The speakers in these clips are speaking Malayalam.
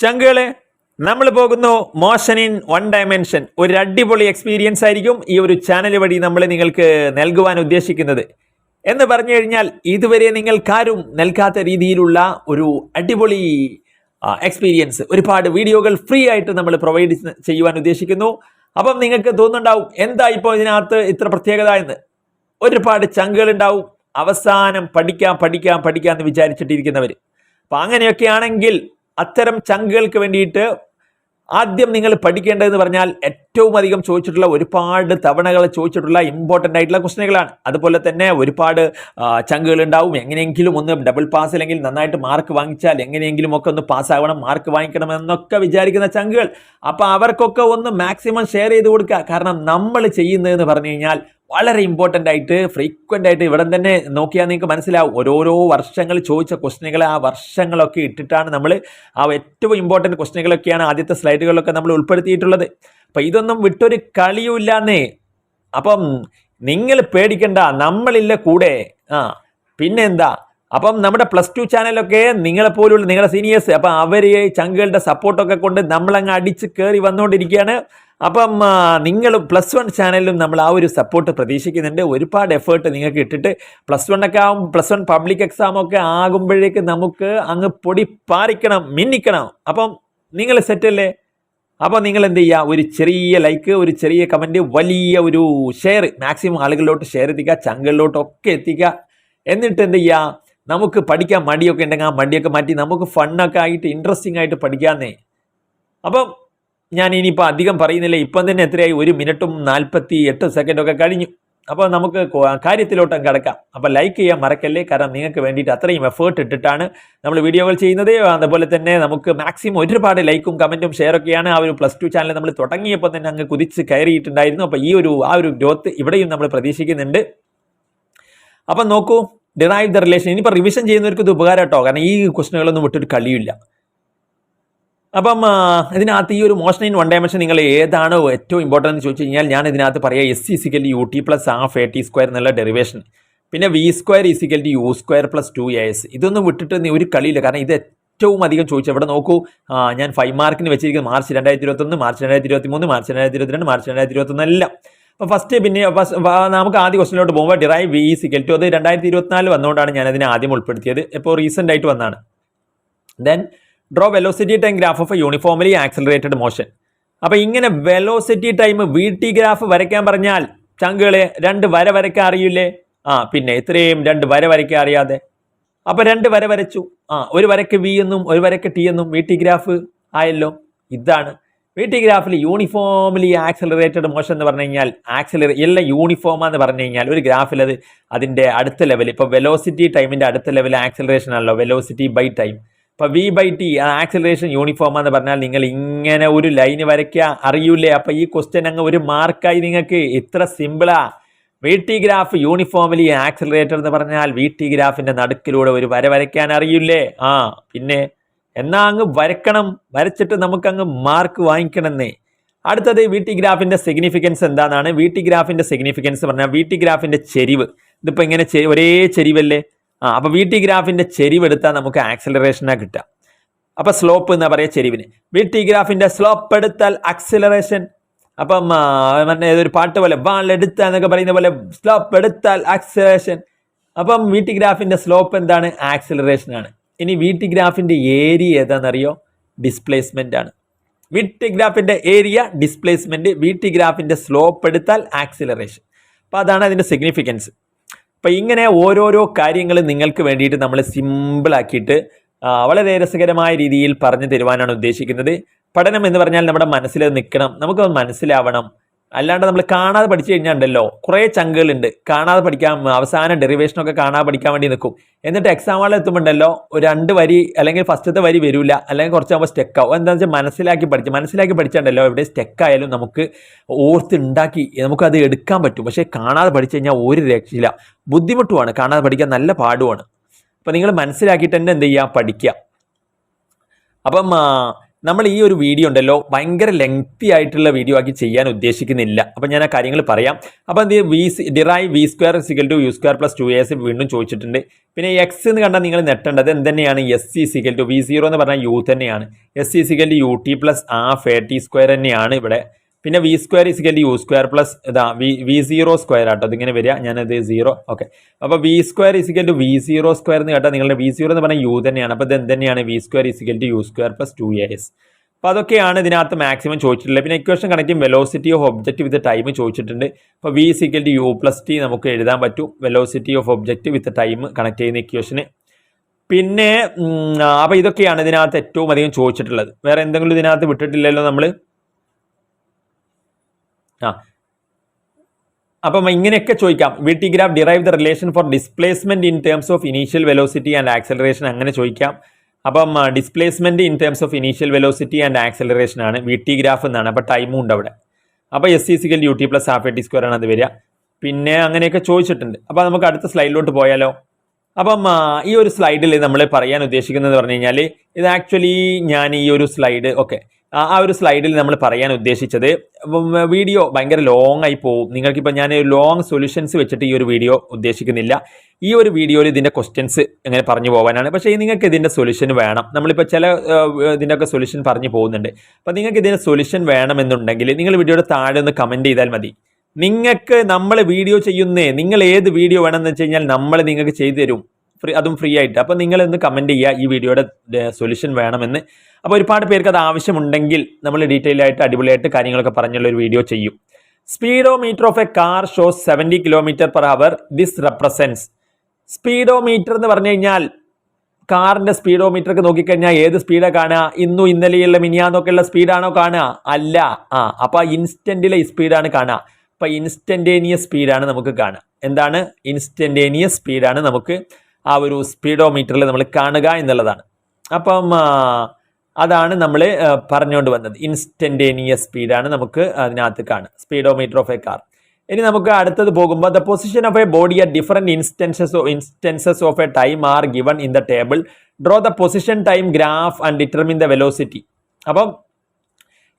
ചങ്കുകളെ നമ്മൾ പോകുന്നു മോഷൻ ഇൻ വൺ ഡയമെൻഷൻ ഒരു അടിപൊളി എക്സ്പീരിയൻസ് ആയിരിക്കും ഈ ഒരു ചാനൽ വഴി നമ്മൾ നിങ്ങൾക്ക് നൽകുവാൻ ഉദ്ദേശിക്കുന്നത്. എന്ന് പറഞ്ഞു കഴിഞ്ഞാൽ ഇതുവരെ നിങ്ങൾക്കാരും നൽകാത്ത രീതിയിലുള്ള ഒരു അടിപൊളി എക്സ്പീരിയൻസ് ഒരുപാട് വീഡിയോകൾ ഫ്രീ ആയിട്ട് നമ്മൾ പ്രൊവൈഡ് ചെയ്യുവാൻ ഉദ്ദേശിക്കുന്നു. അപ്പം നിങ്ങൾക്ക് തോന്നുന്നുണ്ടാവും എന്താ ഇപ്പോൾ ഇതിനകത്ത് ഇത്ര പ്രത്യേകത എന്ന്? ഒരുപാട് ചങ്കുകൾ ഉണ്ടാവും. അവസാനം പഠിക്കാം പഠിക്കാം പഠിക്കാം എന്ന് വിചാരിച്ചിട്ടിരിക്കുന്നവർ അപ്പം അങ്ങനെയൊക്കെ ആണെങ്കിൽ അത്തരം ചങ്കുകൾക്ക് വേണ്ടിയിട്ട് ആദ്യം നിങ്ങൾ പഠിക്കേണ്ടതെന്ന് പറഞ്ഞാൽ ഏറ്റവും അധികം ചോദിച്ചിട്ടുള്ള ഒരുപാട് തവണകൾ ചോദിച്ചിട്ടുള്ള ഇമ്പോർട്ടന്റ് ആയിട്ടുള്ള ക്വസ്റ്റനുകളാണ് അതുപോലെ തന്നെ ഒരുപാട് ചങ്കുകൾ ഉണ്ടാവും എങ്ങനെയെങ്കിലും ഒന്ന് ഡബിൾ പാസ് അല്ലെങ്കിൽ നന്നായിട്ട് മാർക്ക് വാങ്ങിച്ചാൽ എങ്ങനെയെങ്കിലും ഒക്കെ ഒന്ന് പാസ്സാവണം മാർക്ക് വാങ്ങിക്കണം എന്നൊക്കെ വിചാരിക്കുന്ന ചങ്കുകൾ. അപ്പോൾ അവർക്കൊക്കെ ഒന്ന് മാക്സിമം ഷെയർ ചെയ്ത് കൊടുക്കുക. കാരണം നമ്മൾ ചെയ്യുന്നതെന്ന് പറഞ്ഞു കഴിഞ്ഞാൽ വളരെ ഇമ്പോർട്ടന്റ് ആയിട്ട് ഫ്രീക്വന്റ് ആയിട്ട് ഇവിടെ തന്നെ നോക്കിയാൽ നിങ്ങൾക്ക് മനസ്സിലാവും. ഓരോരോ വർഷങ്ങൾ ചോദിച്ച ക്വസ്റ്റ്യനുകൾ ആ വർഷങ്ങളൊക്കെ ഇട്ടിട്ടാണ് നമ്മൾ ആ ഏറ്റവും ഇമ്പോർട്ടന്റ് ക്വസ്റ്റ്യനുകളൊക്കെയാണ് ആദ്യത്തെ സ്ലൈഡുകളിലൊക്കെ നമ്മൾ ഉൾപ്പെടുത്തിയിട്ടുള്ളത്. അപ്പം ഇതൊന്നും വിട്ടൊരു കളിയുമില്ലാന്നേ. അപ്പം നിങ്ങൾ പേടിക്കണ്ട നമ്മളില്ല കൂടെ. ആ പിന്നെന്താ? അപ്പം നമ്മുടെ പ്ലസ് ടു ചാനലൊക്കെ നിങ്ങളെപ്പോലുള്ള നിങ്ങളുടെ സീനിയേഴ്സ് അപ്പം അവർ ചങ്കുകളുടെ സപ്പോർട്ടൊക്കെ കൊണ്ട് നമ്മളങ്ങ് അടിച്ച് കയറി വന്നുകൊണ്ടിരിക്കുകയാണ്. അപ്പം നിങ്ങൾ പ്ലസ് വൺ ചാനലിലും നമ്മൾ ആ ഒരു സപ്പോർട്ട് പ്രതീക്ഷിക്കുന്നുണ്ട്. ഒരുപാട് എഫേർട്ട് നിങ്ങൾക്ക് ഇട്ടിട്ട് പ്ലസ് വൺ ഒക്കെ ആകും പ്ലസ് വൺ പബ്ലിക് എക്സാം ഒക്കെ ആകുമ്പോഴേക്ക് നമുക്ക് അങ്ങ് പൊടി പാറിക്കണം മിന്നിക്കണം. അപ്പം നിങ്ങൾ സെറ്റല്ലേ അപ്പോൾ നിങ്ങൾ എന്ത് ചെയ്യുക? ഒരു ചെറിയ ലൈക്ക് ഒരു ചെറിയ കമന്റ് വലിയ ഒരു ഷെയർ മാക്സിമം ആളുകളിലോട്ട് ഷെയർ എത്തിക്കുക ചങ്കളിലോട്ടൊക്കെ എത്തിക്കുക. എന്നിട്ട് എന്ത് ചെയ്യുക? നമുക്ക് പഠിക്കാൻ മടിയൊക്കെ ഉണ്ടെങ്കിൽ ആ മടിയൊക്കെ മാറ്റി നമുക്ക് ഫണ്ണൊക്കെ ആയിട്ട് ഇൻട്രസ്റ്റിംഗ് ആയിട്ട് പഠിക്കാമെന്നേ. അപ്പം ഞാൻ ഇനിയിപ്പോൾ അധികം പറയുന്നില്ല. ഇപ്പം തന്നെ എത്രയായി? ഒരു മിനിറ്റും നാൽപ്പത്തി എട്ട് സെക്കൻഡൊക്കെ കഴിഞ്ഞു. അപ്പോൾ നമുക്ക് കാര്യത്തിലോട്ടും കിടക്കാം. അപ്പോൾ ലൈക്ക് ചെയ്യാൻ മറക്കല്ലേ? കാരണം നിങ്ങൾക്ക് വേണ്ടിയിട്ട് അത്രയും എഫേർട്ട് ഇട്ടിട്ടാണ് നമ്മൾ വീഡിയോകൾ ചെയ്യുന്നത്. അതുപോലെ തന്നെ നമുക്ക് മാക്സിമം ഒരുപാട് ലൈക്കും കമന്റും ഷെയറൊക്കെയാണ് ആ ഒരു പ്ലസ് ടു ചാനൽ നമ്മൾ തുടങ്ങിയപ്പോൾ തന്നെ അങ്ങ് കുതിച്ച് കയറിയിട്ടുണ്ടായിരുന്നു. അപ്പോൾ ഈ ഒരു ആ ഒരു ഗ്രോത്ത് ഇവിടെയും നമ്മൾ പ്രതീക്ഷിക്കുന്നുണ്ട്. അപ്പം നോക്കൂ. ഡിറൈവ് ദ റിലേഷൻ ഇനിയിപ്പോൾ റിവിഷൻ ചെയ്യുന്നവർക്ക് ഇത് ഉപകാരം കേട്ടോ കാരണം ഈ ക്വസ്റ്റനുകളൊന്നും വിട്ടൊരു കളിയില്ല അപ്പം ഇതിനകത്ത് ഈ ഒരു മോഷൻ ഇൻ വൺ ഡയമെൻഷൻ നിങ്ങൾ ഏതാണ് ഏറ്റവും ഇമ്പോർട്ടന്റ് എന്ന് ചോദിച്ചു കഴിഞ്ഞാൽ ഞാൻ ഇതിനകത്ത് പറയാം S is equal U T plus half A T square എന്നുള്ള ഡെറിവേഷൻ പിന്നെ V square is equal to U square plus two A S ഇതൊന്നും വിട്ടിട്ട് നീ ഒരു കളിയില്ല. കാരണം ഇത് ഏറ്റവും അധികം ചോദിച്ചു. ഇവിടെ നോക്കൂ? ഞാൻ ഫൈവ് മാർക്കിന് വെച്ചിരിക്കുന്നത് മാർച്ച് രണ്ടായിരത്തി ഇരുപത്തൊന്ന് മാർച്ച് രണ്ടായിരത്തി ഇരുപത്തി മൂന്ന് മാർച്ച് രണ്ടായിരത്തി ഇരുപത്തിരണ്ട് മാർച്ച് രണ്ടായിരത്തി ഇരുപത്തൊന്ന് എല്ലാം അപ്പോൾ ഫസ്റ്റ് പിന്നെ നമുക്ക് ആദ്യ ക്വസ്റ്റിലോട്ട് പോകുമ്പോൾ ഡിറൈവ് വി സിക്കൽ ടു അത് രണ്ടായിരത്തി ഇരുപത്തിനാല് വന്നുകൊണ്ടാണ് ഞാൻ അതിനെ ആദ്യം ഉൾപ്പെടുത്തിയത്. ഇപ്പോൾ റീസെന്റ് ആയിട്ട് വന്നാണ്. Then draw velocity time graph of uniformly accelerated motion അപ്പോൾ ഇങ്ങനെ velocity time V T graph വരയ്ക്കാൻ പറഞ്ഞാൽ ചങ്കുകളെ രണ്ട് വര വരയ്ക്കാൻ അറിയില്ലേ? ആ പിന്നെ ഇത്രയും രണ്ട് വര വരയ്ക്കാൻ അറിയാതെ. അപ്പോൾ രണ്ട് വര വരച്ചു. ആ ഒരു വരയ്ക്ക് വി എന്നും ഒരു വരയ്ക്ക് ടി എന്നും വി ടി ഗ്രാഫ് ആയല്ലോ. ഇതാണ്. വി ടി ഗ്രാഫിൽ യൂണിഫോംലി ആക്സലറേറ്റഡ് മോഷൻ എന്ന് പറഞ്ഞു കഴിഞ്ഞാൽ ആക്സലറേ എല്ലാം യൂണിഫോമാന്ന് പറഞ്ഞു കഴിഞ്ഞാൽ ഒരു ഗ്രാഫിൽ അത് അതിന്റെ അടുത്ത ലെവൽ ഇപ്പോൾ വെലോസിറ്റി ടൈമിന്റെ അടുത്ത ലെവൽ ആക്സലറേഷൻ ആണല്ലോ വെലോസിറ്റി ബൈ ടൈം ഇപ്പോൾ V by T acceleration uniform എന്ന് പറഞ്ഞാൽ നിങ്ങൾ ഇങ്ങനെ ഒരു ലൈൻ വരയ്ക്കുക അറിയൂലേ അപ്പോൾ ഈ ക്വസ്റ്റ്യൻ അങ്ങ് ഒരു മാർക്കായി നിങ്ങൾക്ക് ഇത്ര സിമ്പിളാ V T graph uniformly accelerator എന്ന് പറഞ്ഞാൽ വി ടി ഗ്രാഫിന്റെ നടുക്കിലൂടെ ഒരു വര വരയ്ക്കാൻ അറിയില്ലേ? ആ പിന്നെ എന്നാ അങ്ങ് വരക്കണം വരച്ചിട്ട് നമുക്കങ്ങ് മാർക്ക് വാങ്ങിക്കണമെന്നേ. അടുത്തത് വി ടി ഗ്രാഫിന്റെ സിഗ്നിഫിക്കൻസ് എന്താണെന്നാണ് വി ടി ഗ്രാഫിന്റെ സിഗ്നിഫിക്കൻസ് പറഞ്ഞാൽ വി ടി ഗ്രാഫിന്റെ ചെരിവ്. ഇതിപ്പോൾ ഇങ്ങനെ ഒരേ ചെരിവല്ലേ? ആ അപ്പോൾ വി ടി ഗ്രാഫിന്റെ ചെരിവ് എടുത്താൽ നമുക്ക് ആക്സിലറേഷനാണ് കിട്ടുക. അപ്പോൾ സ്ലോപ്പ് എന്നാ പറയുക ചെരിവിന്. വി ടി ഗ്രാഫിന്റെ സ്ലോപ്പ് എടുത്താൽ ആക്സിലറേഷൻ അപ്പം ഏതൊരു പാട്ട് പോലെ വാളെടുത്ത എന്നൊക്കെ പറയുന്ന പോലെ സ്ലോപ്പ് എടുത്താൽ ആക്സിലറേഷൻ അപ്പം വി ടി ഗ്രാഫിന്റെ സ്ലോപ്പ് എന്താണ്? ആക്സിലറേഷൻ ആണ്. ഇനി വി ടി ഗ്രാഫിന്റെ ഏരിയ ഏതാണെന്നറിയോ? ഡിസ്പ്ലേസ്മെന്റ് ആണ്. വി ടി ഗ്രാഫിന്റെ ഏരിയ ഡിസ്പ്ലേസ്മെന്റ് വി ടി ഗ്രാഫിന്റെ സ്ലോപ്പ് എടുത്താൽ ആക്സിലറേഷൻ അപ്പോൾ അതാണ് അതിന്റെ സിഗ്നിഫിക്കൻസ് അപ്പോൾ ഇങ്ങനെ ഓരോരോ കാര്യങ്ങൾ നിങ്ങൾക്ക് വേണ്ടിയിട്ട് നമ്മൾ സിമ്പിളാക്കിയിട്ട് വളരെ രസകരമായ രീതിയിൽ പറഞ്ഞു തരുവാനാണ് ഉദ്ദേശിക്കുന്നത്. പഠനം എന്ന് പറഞ്ഞാൽ നമ്മുടെ മനസ്സിൽ നിൽക്കണം. നമുക്ക് മനസ്സിലാവണം. അല്ലാണ്ട് നമ്മൾ കാണാതെ പഠിച്ചു കഴിഞ്ഞാൽ ഉണ്ടല്ലോ കുറേ ചങ്കുകളുണ്ട്. കാണാതെ പഠിക്കാൻ അവസാനം ഡെറിവേഷനൊക്കെ കാണാതെ പഠിക്കാൻ വേണ്ടി നിൽക്കും എന്നിട്ട് എക്സാം ഹാളിൽ എത്തുമ്പോണ്ടല്ലോ ഒരു രണ്ട് വരി അല്ലെങ്കിൽ ഫസ്റ്റത്തെ വരി വരില്ല അല്ലെങ്കിൽ കുറച്ചാകുമ്പോൾ സ്റ്റെക്കാവും എന്താണെന്ന് വെച്ചാൽ മനസ്സിലാക്കി പഠിച്ച് മനസ്സിലാക്കി പഠിച്ചാണ്ടല്ലോ എവിടെ സ്റ്റെക്കായാലും നമുക്ക് ഓർത്തുണ്ടാക്കി നമുക്കത് എടുക്കാൻ പറ്റും. പക്ഷേ കാണാതെ പഠിച്ചു കഴിഞ്ഞാൽ ഒരു രക്ഷയില്ല. ബുദ്ധിമുട്ടുമാണ് കാണാതെ പഠിക്കാൻ നല്ല പാടുമാണ് അപ്പോൾ നിങ്ങൾ മനസ്സിലാക്കിയിട്ട് തന്നെ എന്ത് ചെയ്യുക പഠിക്കുക അപ്പം നമ്മൾ ഈ ഒരു വീഡിയോ ഉണ്ടല്ലോ ഭയങ്കര ലെങ്തി ആയിട്ടുള്ള വീഡിയോ ആക്കി ചെയ്യാൻ ഉദ്ദേശിക്കുന്നില്ല. അപ്പം ഞാൻ ആ കാര്യങ്ങൾ പറയാം. അപ്പം എന്ത് V derive V square is equal to U square plus two S വീണ്ടും ചോദിച്ചിട്ടുണ്ട്. പിന്നെ എക്സ് എന്ന് കണ്ടാൽ നിങ്ങൾ നെട്ടേണ്ടത് എന്ത് തന്നെയാണ് S is equal to V zero എന്ന് പറഞ്ഞാൽ യു തന്നെയാണ്. S is equal to U T plus a forty square തന്നെയാണ് ഇവിടെ പിന്നെ V square is equal U square plus ഇതാ വി വി സീറോ സ്ക്വയർ ആട്ടോ. അതിങ്ങനെ വരിക. ഞാനത് സീറോ ഓക്കെ അപ്പോൾ V square is equal to V zero square എന്ന് കേട്ടാൽ നിങ്ങളുടെ വി സീറോ എന്ന് പറഞ്ഞാൽ യു തന്നെയാണ്. അപ്പോൾ ഇത് എന്ത് തന്നെയാണ് V square is equal to U square plus two A S അപ്പോൾ അതൊക്കെയാണ് ഇതിനകത്ത് മാക്സിമം ചോദിച്ചിട്ടുള്ളത്. പിന്നെ equation connecting velocity of object with time ചോദിച്ചിട്ടുണ്ട്. അപ്പോൾ V equal to U plus T നമുക്ക് എഴുതാൻ പറ്റും. Velocity of object with time connect ചെയ്യുന്ന ഇക്വേഷന് പിന്നെ അപ്പോൾ ഇതൊക്കെയാണ് ഇതിനകത്ത് ഏറ്റവും അധികം ചോദിച്ചിട്ടുള്ളത്. വേറെ എന്തെങ്കിലും ഇതിനകത്ത് വിട്ടിട്ടില്ലല്ലോ നമ്മൾ ആ. അപ്പം ഇങ്ങനെയൊക്കെ ചോദിക്കാം. V T graph derive the relation for displacement in terms of initial velocity and acceleration അങ്ങനെ ചോദിക്കാം. അപ്പം displacement in terms of initial velocity and acceleration ആണ്. വി ടി ഗ്രാഫ് എന്നാണ് അപ്പോൾ ടൈമും ഉണ്ട് അവിടെ. അപ്പോൾ S is equal U T plus half A T square ആണ് അത് വരിക. പിന്നെ അങ്ങനെയൊക്കെ ചോദിച്ചിട്ടുണ്ട്. അപ്പോൾ നമുക്ക് അടുത്ത സ്ലൈഡിലോട്ട് പോയാലോ. അപ്പം ഈ ഒരു സ്ലൈഡിൽ നമ്മൾ പറയാൻ ഉദ്ദേശിക്കുന്നത് പറഞ്ഞു കഴിഞ്ഞാൽ ഇത് ആക്ച്വലി ഞാൻ ഈ ഒരു സ്ലൈഡ് ഓക്കെ. ആ ഒരു സ്ലൈഡിൽ നമ്മൾ പറയാൻ ഉദ്ദേശിച്ചത് വീഡിയോ ഭയങ്കര ലോങ് ആയി പോകും നിങ്ങൾക്കിപ്പോൾ ഞാൻ ലോങ് സൊല്യൂഷൻസ് വെച്ചിട്ട് ഈ ഒരു വീഡിയോ ഉദ്ദേശിക്കുന്നില്ല. ഈ ഒരു വീഡിയോയിൽ ഇതിന്റെ ക്വസ്റ്റ്യൻസ് ഇങ്ങനെ പറഞ്ഞു പോകാനാണ്. പക്ഷേ നിങ്ങൾക്ക് ഇതിന്റെ സൊല്യൂഷൻ വേണം. നമ്മളിപ്പോൾ ചില ഇതിന്റെയൊക്കെ സൊല്യൂഷൻ പറഞ്ഞു പോകുന്നുണ്ട്. അപ്പോൾ നിങ്ങൾക്ക് ഇതിന്റെ സൊല്യൂഷൻ വേണമെന്നുണ്ടെങ്കിൽ നിങ്ങൾ വീഡിയോയുടെ താഴെ ഒന്ന് കമന്റ് ചെയ്താൽ മതി. നിങ്ങൾക്ക് നമ്മൾ വീഡിയോ ചെയ്യുന്നേ നിങ്ങൾ ഏത് വീഡിയോ വേണമെന്ന് വെച്ച് കഴിഞ്ഞാൽ നമ്മൾ നിങ്ങൾക്ക് ചെയ്തു തരും. ഫ്രീ അതും ഫ്രീ ആയിട്ട്. അപ്പോൾ നിങ്ങൾ ഒന്ന് കമന്റ് ചെയ്യുക ഈ വീഡിയോയുടെ സൊല്യൂഷൻ വേണമെന്ന്. അപ്പോൾ ഒരുപാട് പേർക്ക് അത് ആവശ്യമുണ്ടെങ്കിൽ നമ്മൾ ഡീറ്റെയിൽ ആയിട്ട് അടിപൊളിയായിട്ട് കാര്യങ്ങളൊക്കെ പറഞ്ഞുള്ള ഒരു വീഡിയോ ചെയ്യും. Speedometer of a car shows seventy kilometre per hour this represents speedometer എന്ന് പറഞ്ഞു കഴിഞ്ഞാൽ കാറിന്റെ സ്പീഡോമീറ്റർ ഒക്കെ നോക്കിക്കഴിഞ്ഞാൽ ഏത് സ്പീഡാണ് കാണുക? ഇന്നും ഇന്നലെയുള്ള മിനിയാന്നൊക്കെയുള്ള സ്പീഡാണോ കാണുക? അല്ല. ആ അപ്പൊ ഇൻസ്റ്റന്റിലെ സ്പീഡാണ് കാണുക. അപ്പോൾ ഇൻസ്റ്റന്റേനിയസ് സ്പീഡാണ് നമുക്ക് കാണുക. എന്താണ്? ഇൻസ്റ്റന്റേനിയസ് സ്പീഡാണ് നമുക്ക് ആ ഒരു സ്പീഡോമീറ്ററിൽ നമ്മൾ കാണുക എന്നുള്ളതാണ്. അപ്പം അതാണ് നമ്മൾ പറഞ്ഞുകൊണ്ട് വന്നത്. ഇൻസ്റ്റന്റേനിയസ് സ്പീഡാണ് നമുക്ക് അതിനകത്ത് കാണുക സ്പീഡോമീറ്റർ ഓഫ് എ കാർ ഇനി നമുക്ക് അടുത്തത് പോകുമ്പോൾ the position of a body at different instances instances of a time are given in the table draw the position time graph and determine the velocity അപ്പം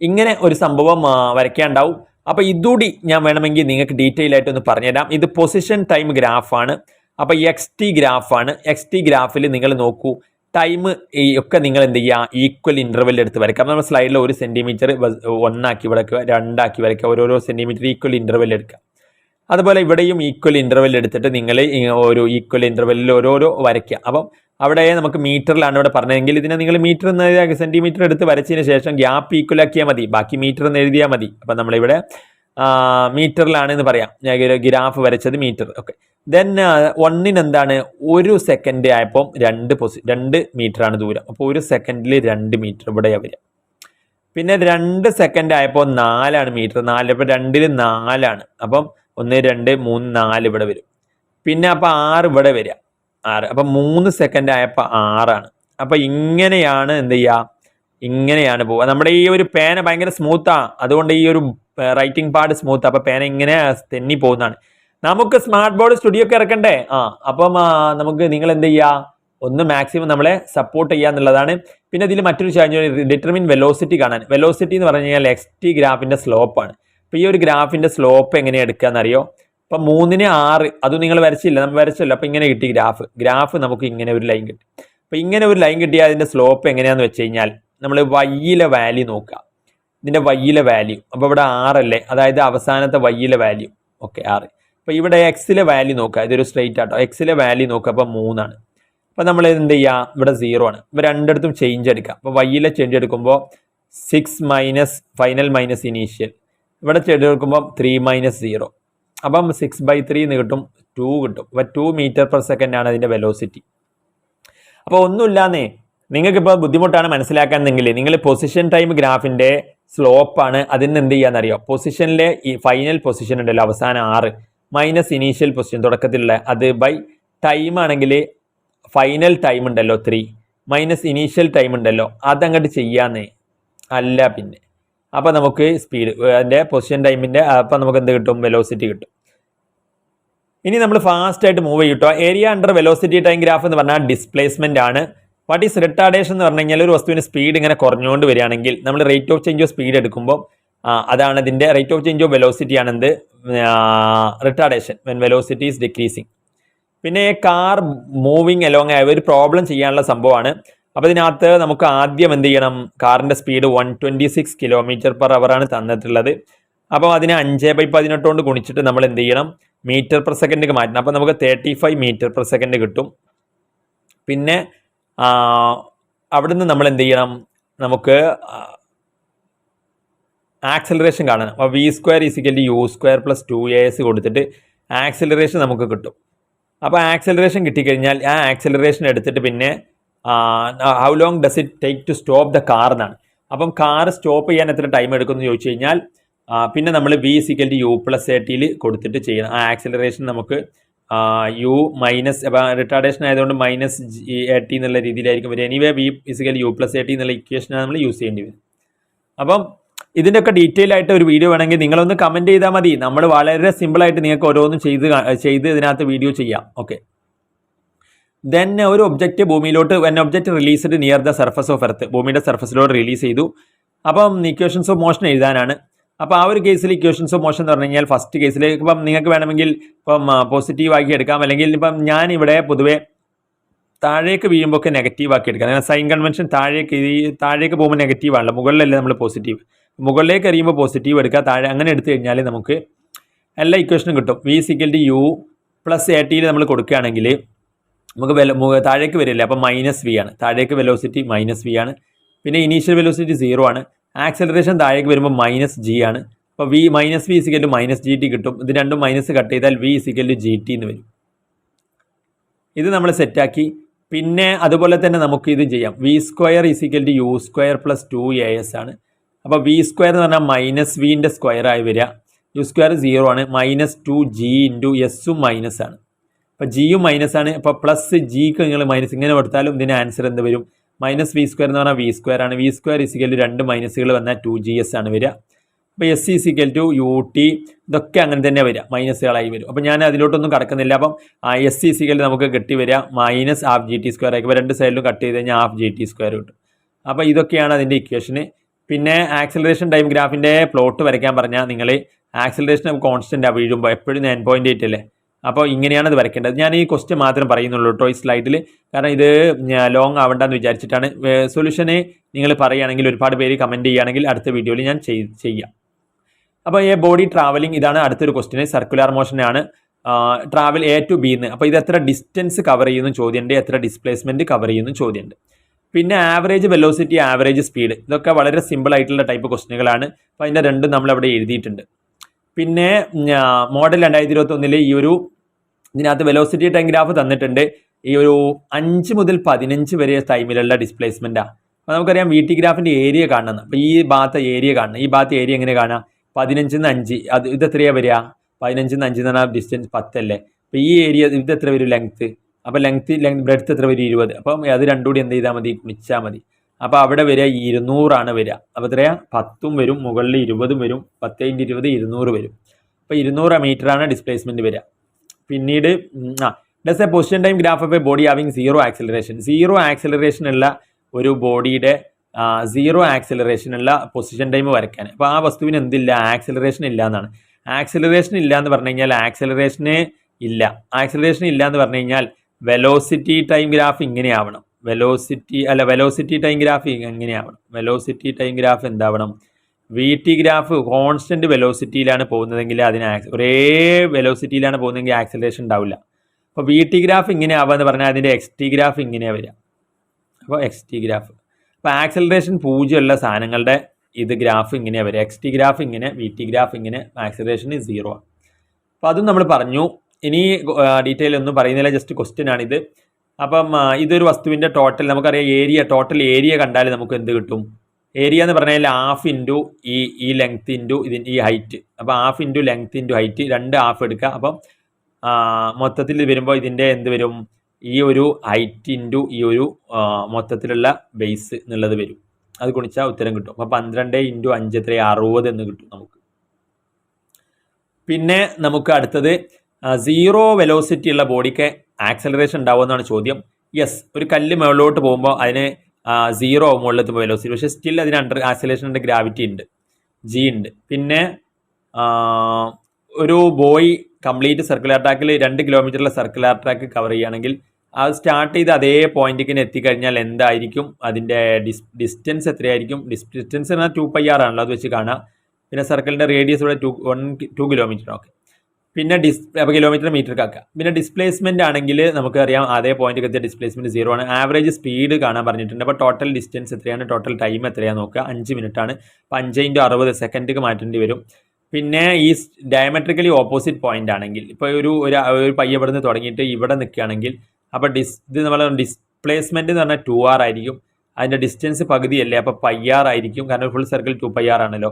ഇങ്ങനെ ഒരു സംഭവം വരയ്ക്കാണ്ടാവും. അപ്പോൾ ഇതുകൂടി ഞാൻ വേണമെങ്കിൽ നിങ്ങൾക്ക് ഡീറ്റെയിൽ ആയിട്ട് ഒന്ന് പറഞ്ഞുതരാം. ഇത് പൊസിഷൻ ടൈം ഗ്രാഫാണ് അപ്പോൾ എക്സ് ടി ഗ്രാഫാണ് എക്സ് ടി ഗ്രാഫിൽ നിങ്ങൾ നോക്കൂ. ടൈം ഈ ഒക്കെ നിങ്ങൾ എന്ത് ചെയ്യുക ഈക്വൽ ഇന്റർവെൽ എടുത്ത് വരയ്ക്കുക. അപ്പോൾ നമ്മൾ സ്ലൈഡിൽ ഒരു സെന്റിമീറ്റർ ഒന്നാക്കി വരയ്ക്കുക രണ്ടാക്കി വരയ്ക്കുക ഓരോരോ സെന്റിമീറ്റർ ഈക്വൽ ഇന്റർവെൽ എടുക്കുക. അതുപോലെ ഇവിടെയും ഈക്വൽ ഇന്റർവെൽ എടുത്തിട്ട് നിങ്ങൾ ഒരു ഈക്വൽ ഇന്റർവെല്ലിൽ ഓരോരോ വരയ്ക്കുക. അപ്പം അവിടെ നമുക്ക് മീറ്ററിലാണ് ഇവിടെ പറഞ്ഞതെങ്കിൽ ഇതിനെ നിങ്ങൾ മീറ്റർ എന്ന് സെന്റിമീറ്റർ എടുത്ത് വരച്ചതിന് ശേഷം ഗ്യാപ്പ് ഈക്വൽ ആക്കിയാൽ മതി. ബാക്കി മീറ്റർ എന്ന് എഴുതിയാൽ മതി. അപ്പം നമ്മളിവിടെ മീറ്ററിലാണ് എന്ന് പറയാം. ഗ്രാഫ് വരച്ചത് മീറ്റർ ഓക്കെ ദെൻ വണ്ണിന് എന്താണ്? ഒരു സെക്കൻഡ് ആയപ്പോൾ രണ്ട് പൊസി രണ്ട് മീറ്ററാണ് ദൂരം. അപ്പോൾ ഒരു സെക്കൻഡിൽ രണ്ട് മീറ്റർ ഇവിടെയാണ് വരിക. പിന്നെ രണ്ട് സെക്കൻഡ് ആയപ്പോൾ നാലാണ് മീറ്റർ നാല് അപ്പോൾ രണ്ടിൽ നാലാണ്. അപ്പം ഒന്ന് രണ്ട് മൂന്ന് നാല് ഇവിടെ വരും. പിന്നെ അപ്പോൾ ആറ് ഇവിടെ വരിക. ആറ്. അപ്പം മൂന്ന് സെക്കൻഡ് ആയപ്പോൾ ആറാണ്. അപ്പം ഇങ്ങനെയാണ് എന്ത് ചെയ്യുക? ഇങ്ങനെയാണ് പോവുക. നമ്മുടെ ഈ ഒരു പേന ഭയങ്കര സ്മൂത്താണ് അതുകൊണ്ട് ഈ ഒരു റൈറ്റിംഗ് പാഡ് സ്മൂത്താണ് അപ്പോൾ പേന ഇങ്ങനെ തെന്നി പോകുന്നതാണ്. നമുക്ക് സ്മാർട്ട് ബോർഡ് സ്റ്റുഡിയോ ഒക്കെ ഇറക്കണ്ടേ? ആ അപ്പം നമുക്ക് നിങ്ങൾ എന്ത് ചെയ്യുക ഒന്ന് മാക്സിമം നമ്മളെ സപ്പോർട്ട് ചെയ്യുക എന്നുള്ളതാണ്. പിന്നെ ഇതിൽ മറ്റൊരു കാര്യം ഡിറ്റർമിൻ വെലോസിറ്റി കാണാൻ. വെലോസിറ്റി എന്ന് പറഞ്ഞു കഴിഞ്ഞാൽ എക്സ് ടി ഗ്രാഫിന്റെ സ്ലോപ്പാണ് അപ്പോൾ ഈ ഒരു ഗ്രാഫിന്റെ സ്ലോപ്പ് എങ്ങനെ എടുക്കുകയെന്നറിയോ അപ്പം മൂന്നിന് ആറ് അത് നിങ്ങൾ വരച്ചില്ല നമ്മൾ വരച്ചല്ലോ. അപ്പം ഇങ്ങനെ കിട്ടി ഗ്രാഫ്. ഗ്രാഫ് നമുക്ക് ഇങ്ങനെ ഒരു ലൈൻ കിട്ടി. അപ്പം ഇങ്ങനെ ഒരു ലൈൻ കിട്ടിയാൽ അതിന്റെ സ്ലോപ്പ് എങ്ങനെയാന്ന് വെച്ച് കഴിഞ്ഞാൽ നമ്മൾ വയ്യിലെ വാല്യൂ നോക്കുക. ഇതിന്റെ വയ്യിലെ വാല്യൂ അപ്പോൾ ഇവിടെ ആറല്ലേ? അതായത് അവസാനത്തെ വയ്യിലെ വാല്യൂ ഓക്കെ ആറ്. അപ്പോൾ ഇവിടെ എക്സിലെ വാല്യൂ നോക്കുക. ഇതൊരു സ്ട്രെയിറ്റ് ആട്ടോ. എക്സിലെ വാല്യൂ നോക്കുക. അപ്പോൾ മൂന്നാണ്. അപ്പോൾ നമ്മൾ എന്ത് ചെയ്യുക ഇവിടെ സീറോ ആണ്. അപ്പോൾ രണ്ടിടത്തും ചേഞ്ച് എടുക്കുക. അപ്പോൾ വൈയിലെ ചേഞ്ച് എടുക്കുമ്പോൾ six minus final minus initial ഇവിടെ ചേഞ്ച് എടുക്കുമ്പോൾ ത്രീ മൈനസ് സീറോ അപ്പം സിക്സ് ബൈ ത്രീ എന്ന് കിട്ടും. ടു കിട്ടും. അപ്പോൾ ടു മീറ്റർ പെർ സെക്കൻഡ് ആണ് അതിന്റെ വെലോസിറ്റി അപ്പോൾ ഒന്നുമില്ലാന്നേ നിങ്ങൾക്കിപ്പോൾ ബുദ്ധിമുട്ടാണ് മനസ്സിലാക്കാന്നെങ്കിൽ നിങ്ങൾ പൊസിഷൻ ടൈം ഗ്രാഫിന്റെ സ്ലോപ്പാണ് അതിന് എന്ത് ചെയ്യാന്നറിയോ? പൊസിഷനിലെ ഈ ഫൈനൽ പൊസിഷൻ ഉണ്ടല്ലോ അവസാനം ആറ്. മൈനസ് ഇനീഷ്യൽ പൊസിഷൻ തുടക്കത്തിലുള്ള അത് ബൈ ടൈം ആണെങ്കിൽ ഫൈനൽ ടൈം ഉണ്ടല്ലോ ത്രീ മൈനസ് ഇനീഷ്യൽ ടൈം ഉണ്ടല്ലോ. അതങ്ങോട്ട് ചെയ്യാന്നേ. അല്ല പിന്നെ. അപ്പോൾ നമുക്ക് സ്പീഡ് അതിന്റെ പൊസിഷൻ ടൈമിന്റെ അപ്പോൾ നമുക്ക് എന്ത് കിട്ടും? വെലോസിറ്റി കിട്ടും. ഇനി നമ്മൾ ഫാസ്റ്റ് ആയിട്ട് മൂവ് ചെയ്യട്ടോ area under velocity time graph എന്ന് പറഞ്ഞാൽ ഡിസ്പ്ലേസ്മെന്റ് ആണ്. വാട്ട് ഈസ് റിട്ടാർഡേഷൻ എന്ന് പറഞ്ഞു കഴിഞ്ഞാൽ ഒരു വസ്തുവിന് സ്പീഡ് ഇങ്ങനെ കുറഞ്ഞുകൊണ്ട് വരികയാണെങ്കിൽ നമ്മൾ rate of change of speed എടുക്കുമ്പോൾ അതാണ് ഇതിന്റെ rate of change of velocity ആണ് എന്ത് retardation when velocity is decreasing പിന്നെ കാർ മൂവിങ് അലോങ് ആയ ഒരു പ്രോബ്ലം ചെയ്യാനുള്ള സംഭവമാണ്. അപ്പോൾ ഇതിനകത്ത് നമുക്ക് ആദ്യം എന്ത് ചെയ്യണം? കാറിന്റെ speed one twenty six kilometre per ആണ് തന്നിട്ടുള്ളത്. അപ്പോൾ അതിനെ അഞ്ച് ബൈ പതിനെട്ട് കൊണ്ട് ഗുണിച്ചിട്ട് നമ്മൾ എന്ത് ചെയ്യണം? മീറ്റർ പെർ സെക്കൻഡ് മാറ്റണം. അപ്പോൾ നമുക്ക് thirty five metre per second കിട്ടും. പിന്നെ അവിടുന്ന് നമ്മൾ എന്ത് ചെയ്യണം? നമുക്ക് ആക്സലറേഷൻ കാണണം. അപ്പോൾ V square is equal U square plus two A S കൊടുത്തിട്ട് ആക്സിലറേഷൻ നമുക്ക് കിട്ടും. അപ്പോൾ ആക്സിലറേഷൻ കിട്ടിക്കഴിഞ്ഞാൽ ആ ആക്സിലറേഷൻ എടുത്തിട്ട് പിന്നെ how long does it take to stop the car എന്നാണ്. അപ്പം കാർ സ്റ്റോപ്പ് ചെയ്യാൻ എത്ര ടൈം എടുക്കുമെന്ന് ചോദിച്ചു കഴിഞ്ഞാൽ പിന്നെ നമ്മൾ V equal U plus A കൊടുത്തിട്ട് ചെയ്യണം. ആ ആക്സലറേഷൻ നമുക്ക് യു മൈനസ് അപ്പോൾ റിട്ടാർഡേഷൻ ആയതുകൊണ്ട് മൈനസ് എ ടി എന്നുള്ള രീതിയിലായിരിക്കും വരിക. Anyway V is equal U plus A T എന്നുള്ള ഇക്വേഷനാണ് നമ്മൾ യൂസ് ചെയ്യേണ്ടി വരും. അപ്പം ഇതിന്റെ ഒക്കെ ഡീറ്റെയിൽ ആയിട്ട് ഒരു വീഡിയോ വേണമെങ്കിൽ നിങ്ങളൊന്ന് കമന്റ് ചെയ്താൽ മതി. നമ്മൾ വളരെ സിമ്പിളായിട്ട് നിങ്ങൾക്ക് ഓരോന്നും ചെയ്ത് ചെയ്ത് ഇതിനകത്ത് വീഡിയോ ചെയ്യാം. ഓക്കെ ദെൻ ഒരു object ഭൂമിയിലോട്ട് when object released near the surface of earth ഭൂമിയുടെ സർഫസിലോട്ട് റിലീസ് ചെയ്തു. അപ്പം ഇക്വേഷൻസ് ഓഫ് മോഷൻ എഴുതാനാണ്. അപ്പോൾ ആ ഒരു കേസിൽ ഇക്വേഷൻസ് ഓഫ് മോഷൻ എന്ന് പറഞ്ഞു കഴിഞ്ഞാൽ ഫസ്റ്റ് കേസിൽ ഇപ്പം നിങ്ങൾക്ക് വേണമെങ്കിൽ ഇപ്പം പോസിറ്റീവ് ആക്കി എടുക്കാം. അല്ലെങ്കിൽ ഇപ്പം ഞാൻ ഇവിടെ പൊതുവേ താഴേക്ക് വീഴുമ്പോൾ ഒക്കെ നെഗറ്റീവ് ആക്കി എടുക്കാം. സൈൻ കൺവെൻഷൻ താഴേക്ക് താഴേക്ക് പോകുമ്പോൾ നെഗറ്റീവ് ആണല്ലോ. മുകളിലല്ലേ നമ്മൾ പോസിറ്റീവ് മുകളിലേക്ക് അറിയുമ്പോൾ പോസിറ്റീവ് എടുക്കുക താഴെ അങ്ങനെ എടുത്തു കഴിഞ്ഞാൽ നമുക്ക് എല്ലാ ഇക്വേഷനും കിട്ടും. V equal to U plus A ടിയിൽ നമ്മൾ കൊടുക്കുകയാണെങ്കിൽ നമുക്ക് വെല താഴേക്ക് വരില്ല? അപ്പം മൈനസ് വി ആണ്. താഴേക്ക് വെലോസിറ്റി മൈനസ് വി ആണ്. പിന്നെ ഇനീഷ്യൽ വെലോസിറ്റി സീറോ ആണ്. ആക്സലറേഷൻ താഴേക്ക് വരുമ്പോൾ മൈനസ് ജി ആണ്. അപ്പോൾ V minus V is equal to minus G T കിട്ടും. ഇത് രണ്ടും മൈനസ് കട്ട് ചെയ്താൽ V is equal to G T എന്ന് വരും. ഇത് നമ്മൾ സെറ്റാക്കി പിന്നെ അതുപോലെ തന്നെ നമുക്ക് ഇത് ചെയ്യാം. V square is equal to U square plus two A S ആണ്. അപ്പോൾ വി സ്ക്വയർ എന്ന് പറഞ്ഞാൽ മൈനസ് വിന്റെ സ്ക്വയർ ആയി വരിക. യു സ്ക്വയർ സീറോ ആണ്. മൈനസ് ടു ജി ഇന്റു എസും മൈനസ് ആണ്. അപ്പോൾ ജിയും മൈനസ് ആണ്. അപ്പോൾ പ്ലസ് ജിക്ക് നിങ്ങൾ മൈനസ് ഇങ്ങനെ കൊടുത്താലും ഇതിന് ആൻസർ എന്ത് വരും? മൈനസ് വി സ്ക്വയർ എന്ന് പറഞ്ഞാൽ വി സ്ക്വയർ ആണ്. വി സ്ക്വയർ ഇസിക്കൽ രണ്ട് മൈനസുകൾ വന്നാൽ ടു ജി എസ് ആണ് വരിക. അപ്പോൾ S is equal to U T ഇതൊക്കെ അങ്ങനെ തന്നെ വരിക. മൈനസുകളായി വരും. അപ്പോൾ ഞാൻ അതിലോട്ടൊന്നും കടക്കുന്നില്ല. അപ്പം എസ് ഇസിക്കൽ നമുക്ക് കിട്ടി വരിക. Minus half G T square ആയിരിക്കും രണ്ട് സൈഡിലും കട്ട് ചെയ്ത് കഴിഞ്ഞാൽ ഹാഫ് ജി ടി സ്ക്വയർ കിട്ടും. അപ്പോൾ ഇതൊക്കെയാണ് അതിന്റെ ഇക്വേഷന് പിന്നെ ആക്സിലറേഷൻ ടൈം ഗ്രാഫിന്റെ പ്ലോട്ട് വരയ്ക്കാൻ പറഞ്ഞാൽ നിങ്ങൾ ആക്സിലറേഷൻ കോൺസ്റ്റന്റ് വീഴുമ്പോൾ എപ്പോഴും നയൻ പോയിന്റ് എയ്റ്റ് അല്ലേ? അപ്പോൾ ഇങ്ങനെയാണ് ഇത് വരയ്ക്കേണ്ടത്. ഞാൻ ഈ ക്വസ്റ്റ്യൻ മാത്രം പറയുന്നുള്ളൂ കേട്ടോ ഈ സ്ലൈഡിൽ കാരണം ഇത് ലോങ് ആവണ്ടെന്ന് വിചാരിച്ചിട്ടാണ്. സൊല്യൂഷനെ നിങ്ങൾ പറയുകയാണെങ്കിൽ ഒരുപാട് പേര് കമന്റ് ചെയ്യുകയാണെങ്കിൽ അടുത്ത വീഡിയോയിൽ ഞാൻ ചെയ്- ചെയ്യാം. അപ്പോൾ ഈ ബോഡി ട്രാവലിംഗ് ഇതാണ് അടുത്തൊരു ക്വസ്റ്റ്യൻ സർക്കുലർ മോഷനാണ് ട്രാവൽ എ ടു ബി എന്ന് അപ്പോൾ ഇത് എത്ര ഡിസ്റ്റൻസ് കവർ ചെയ്യുന്നു ചോദ്യമുണ്ട് എത്ര ഡിസ്പ്ലേസ്മെന്റ് കവർ ചെയ്യുന്നു ചോദ്യമുണ്ട് പിന്നെ ആവറേജ് വെലോസിറ്റി ആവറേജ് സ്പീഡ് ഇതൊക്കെ വളരെ സിമ്പിൾ ആയിട്ടുള്ള ടൈപ്പ് ക്വസ്റ്റ്യനുകളാണ് അപ്പോൾ അതിന്റെ രണ്ടും നമ്മളവിടെ എഴുതിയിട്ടുണ്ട്. പിന്നെ മോഡൽ രണ്ടായിരത്തി ഇരുപത്തി ഒന്നിലെ ഈ ഒരു ഇതിനകത്ത് വെലോസിറ്റി ടൈം ഗ്രാഫ് തന്നിട്ടുണ്ട്. ഈ ഒരു അഞ്ച് മുതൽ പതിനഞ്ച് വരെ ടൈമിലുള്ള ഡിസ്പ്ലേസ്മെന്റാണ് അപ്പോൾ നമുക്കറിയാം വി ടി ഗ്രാഫിന്റെ ഏരിയ കാണണം അപ്പോൾ ഈ ഭാഗത്ത് ഏരിയ കാണണം ഈ ഭാഗത്ത് ഏരിയ എങ്ങനെ കാണാം പതിനഞ്ചിൽ നിന്ന് അഞ്ച്. അത് ഇത് എത്രയാണ് വരിക? പതിനഞ്ചിൽ നിന്ന് എന്ന് പറഞ്ഞാൽ ഡിസ്റ്റൻസ് പത്തല്ലേ? അപ്പോൾ ഈ ഏരിയ ഇത് എത്ര വരും? ലെങ്ത്ത് അപ്പോൾ ലെങ്ത്ത് ലെങ്ത് ബ്രെഡ്ത്ത് എത്ര വരും? ഇരുപത്. അപ്പം അത് രണ്ടും കൂടി എന്ത് ചെയ്താൽ മതി? ഗുണിച്ചാൽ മതി. അപ്പോൾ അവിടെ വരിക ഇരുന്നൂറാണ് വരിക. അപ്പോൾ എത്രയാ? പത്തും വരും. മുകളിൽ ഇരുപതും വരും. പത്ത് ഇന്റ് ഇരുപത് ഇരുന്നൂറ് വരും. അപ്പോൾ ഇരുന്നൂറ് ആണ് ഡിസ്പ്ലേസ്മെന്റ് വരിക. പിന്നീട് ആ does a position time graph of a body having zero acceleration zero acceleration ഉള്ള ഒരു ബോഡിയുടെ സീറോ ആക്സിലറേഷൻ ഉള്ള പൊസിഷൻ ടൈം വരയ്ക്കാൻ. അപ്പോൾ ആ വസ്തുവിന് എന്തില്ല? ആക്സിലറേഷൻ ഇല്ല എന്നാണ് ആക്സിലറേഷൻ ഇല്ല എന്ന് പറഞ്ഞു കഴിഞ്ഞാൽ ആക്സിലറേഷന് ഇല്ല. ആക്സിലറേഷൻ ഇല്ല എന്ന് പറഞ്ഞു കഴിഞ്ഞാൽ വെലോസിറ്റി ടൈം ഗ്രാഫ് ഇങ്ങനെയാവണം വെലോസിറ്റി അല്ല വെലോസിറ്റി ടൈം ഗ്രാഫ് എങ്ങനെയാവണം വെലോസിറ്റി ടൈം ഗ്രാഫ് എന്താവണം? വി ടി ഗ്രാഫ് കോൺസ്റ്റന്റ് വെലോസിറ്റിയിലാണ് പോകുന്നതെങ്കിൽ അതിന് ഒരേ വെലോസിറ്റിയിലാണ് പോകുന്നതെങ്കിൽ ആക്സിലറേഷൻ ഉണ്ടാവില്ല. അപ്പോൾ വി ടി ഗ്രാഫ് ഇങ്ങനെ ആവുക എന്ന് പറഞ്ഞാൽ അതിന്റെ എക്സ് ടി ഗ്രാഫ് ഇങ്ങനെ വരിക. അപ്പോൾ എക്സ് ടി ഗ്രാഫ് അപ്പോൾ ആക്സിലറേഷൻ പൂജ്യമുള്ള സാധനങ്ങളുടെ ഇത് ഗ്രാഫ് ഇങ്ങനെയാണ് വരിക. എക്സ് ടി ഗ്രാഫ് ഇങ്ങനെ വി ടി ഗ്രാഫ് ഇങ്ങനെ ആക്സിലറേഷൻ സീറോ ആണ്. അപ്പോൾ അതും നമ്മൾ പറഞ്ഞു. ഇനി ഡീറ്റെയിൽ ഒന്നും പറയുന്നില്ല ജസ്റ്റ് ക്വസ്റ്റ്യൻ ആണിത്. അപ്പം ഇതൊരു വസ്തുവിന്റെ ടോട്ടൽ നമുക്കറിയാം ഏരിയ ടോട്ടൽ ഏരിയ കണ്ടാൽ നമുക്ക് എന്ത് കിട്ടും? ഏരിയ എന്ന് പറഞ്ഞാൽ ഹാഫ് ഇന്റു ഈ ഈ ലെങ്ത് ഇന്റു ഇതിന്റെ ഈ ഹൈറ്റ് അപ്പോൾ half into length into height രണ്ട് ഹാഫ് എടുക്കുക. അപ്പം മൊത്തത്തിൽ വരുമ്പോൾ ഇതിന്റെ എന്ത് വരും? ഈ ഒരു ഹൈറ്റ് ഇന്റു ഈ ഒരു മൊത്തത്തിലുള്ള ബേസ് എന്നുള്ളത് വരും. അത് ഗുണിച്ചാൽ ഉത്തരം കിട്ടും. അപ്പോൾ പന്ത്രണ്ട് ഇന്റു അഞ്ച് എത്ര അറുപത് എന്ന് കിട്ടും നമുക്ക്. പിന്നെ നമുക്ക് അടുത്തത് സീറോ വെലോസിറ്റി ഉള്ള ബോഡിക്ക് ആക്സലറേഷൻ ഉണ്ടാവുമെന്നാണ് ചോദ്യം. യെസ് ഒരു കല്ല് മുകളിലോട്ട് പോകുമ്പോൾ അതിന് സീറോ മുകളിലെത്തുമ്പോൾ വെലോസിറ്റി പക്ഷേ സ്റ്റിൽ അതിന് അണ്ടർ ആക്സലേഷൻ ഉണ്ട് ഗ്രാവിറ്റി ഉണ്ട് ജി ഉണ്ട്. പിന്നെ ഒരു ബോയ് കംപ്ലീറ്റ് സർക്കുലർ ട്രാക്കിൽ രണ്ട് കിലോമീറ്ററിലെ സർക്കുലർ ട്രാക്ക് കവർ ചെയ്യുകയാണെങ്കിൽ അത് സ്റ്റാർട്ട് ചെയ്ത് അതേ പോയിന്റിലേക്ക് എത്തിക്കഴിഞ്ഞാൽ എന്തായിരിക്കും? അതിന്റെ ഡിസ് ഡിസ്റ്റൻസ് എത്രയായിരിക്കും? ഡിസ് ഡിസ്റ്റൻസ് എന്നാൽ ടു പൈ ആർ ആണല്ലോ അത് വെച്ച് കാണാം. പിന്നെ സർക്കിളിന്റെ റേഡിയസ് ഇവിടെ two one two kilometre okay പിന്നെ ഡിസ് അപ്പോൾ കിലോമീറ്റർ മീറ്റർ ആക്കുക. പിന്നെ ഡിസ്പ്ലേസ്മെന്റ് ആണെങ്കിൽ നമുക്കറിയാം അതേ പോയിന്റ് എത്തിയ ഡിസ്പ്ലേസ്മെന്റ് സീറോ ആണ്. ആവറേജ് സ്പീഡ് കാണാൻ പറഞ്ഞിട്ടുണ്ട്. അപ്പോൾ ടോട്ടൽ ഡിസ്റ്റൻസ് എത്രയാണ്? ടോട്ടൽ ടൈം എത്രയാണ് നോക്കുക. അഞ്ച് മിനിറ്റ് ആണ്. അപ്പോൾ അഞ്ച് ഇന്റു അറുപത് സെക്കൻഡിക്ക് മാറ്റേണ്ടി വരും. പിന്നെ ഈ ഡയമെട്രിക്കലി ഓപ്പോസിറ്റ് പോയിന്റ് ആണെങ്കിൽ ഇപ്പോൾ ഒരു ഒരു പയ്യ ഇവിടെ നിന്ന് തുടങ്ങിയിട്ട് ഇവിടെ നിൽക്കുകയാണെങ്കിൽ അപ്പോൾ ഡിസ് ഇത് നമ്മൾ ഡിസ്പ്ലേസ്മെന്റ് എന്ന് പറഞ്ഞാൽ ടു ആർ ആയിരിക്കും. അതിന്റെ ഡിസ്റ്റൻസ് പകുതിയല്ലേ? അപ്പോൾ പയ്യാറായിരിക്കും കാരണം ഫുൾ സർക്കിൾ ടു പയ്യാറാണല്ലോ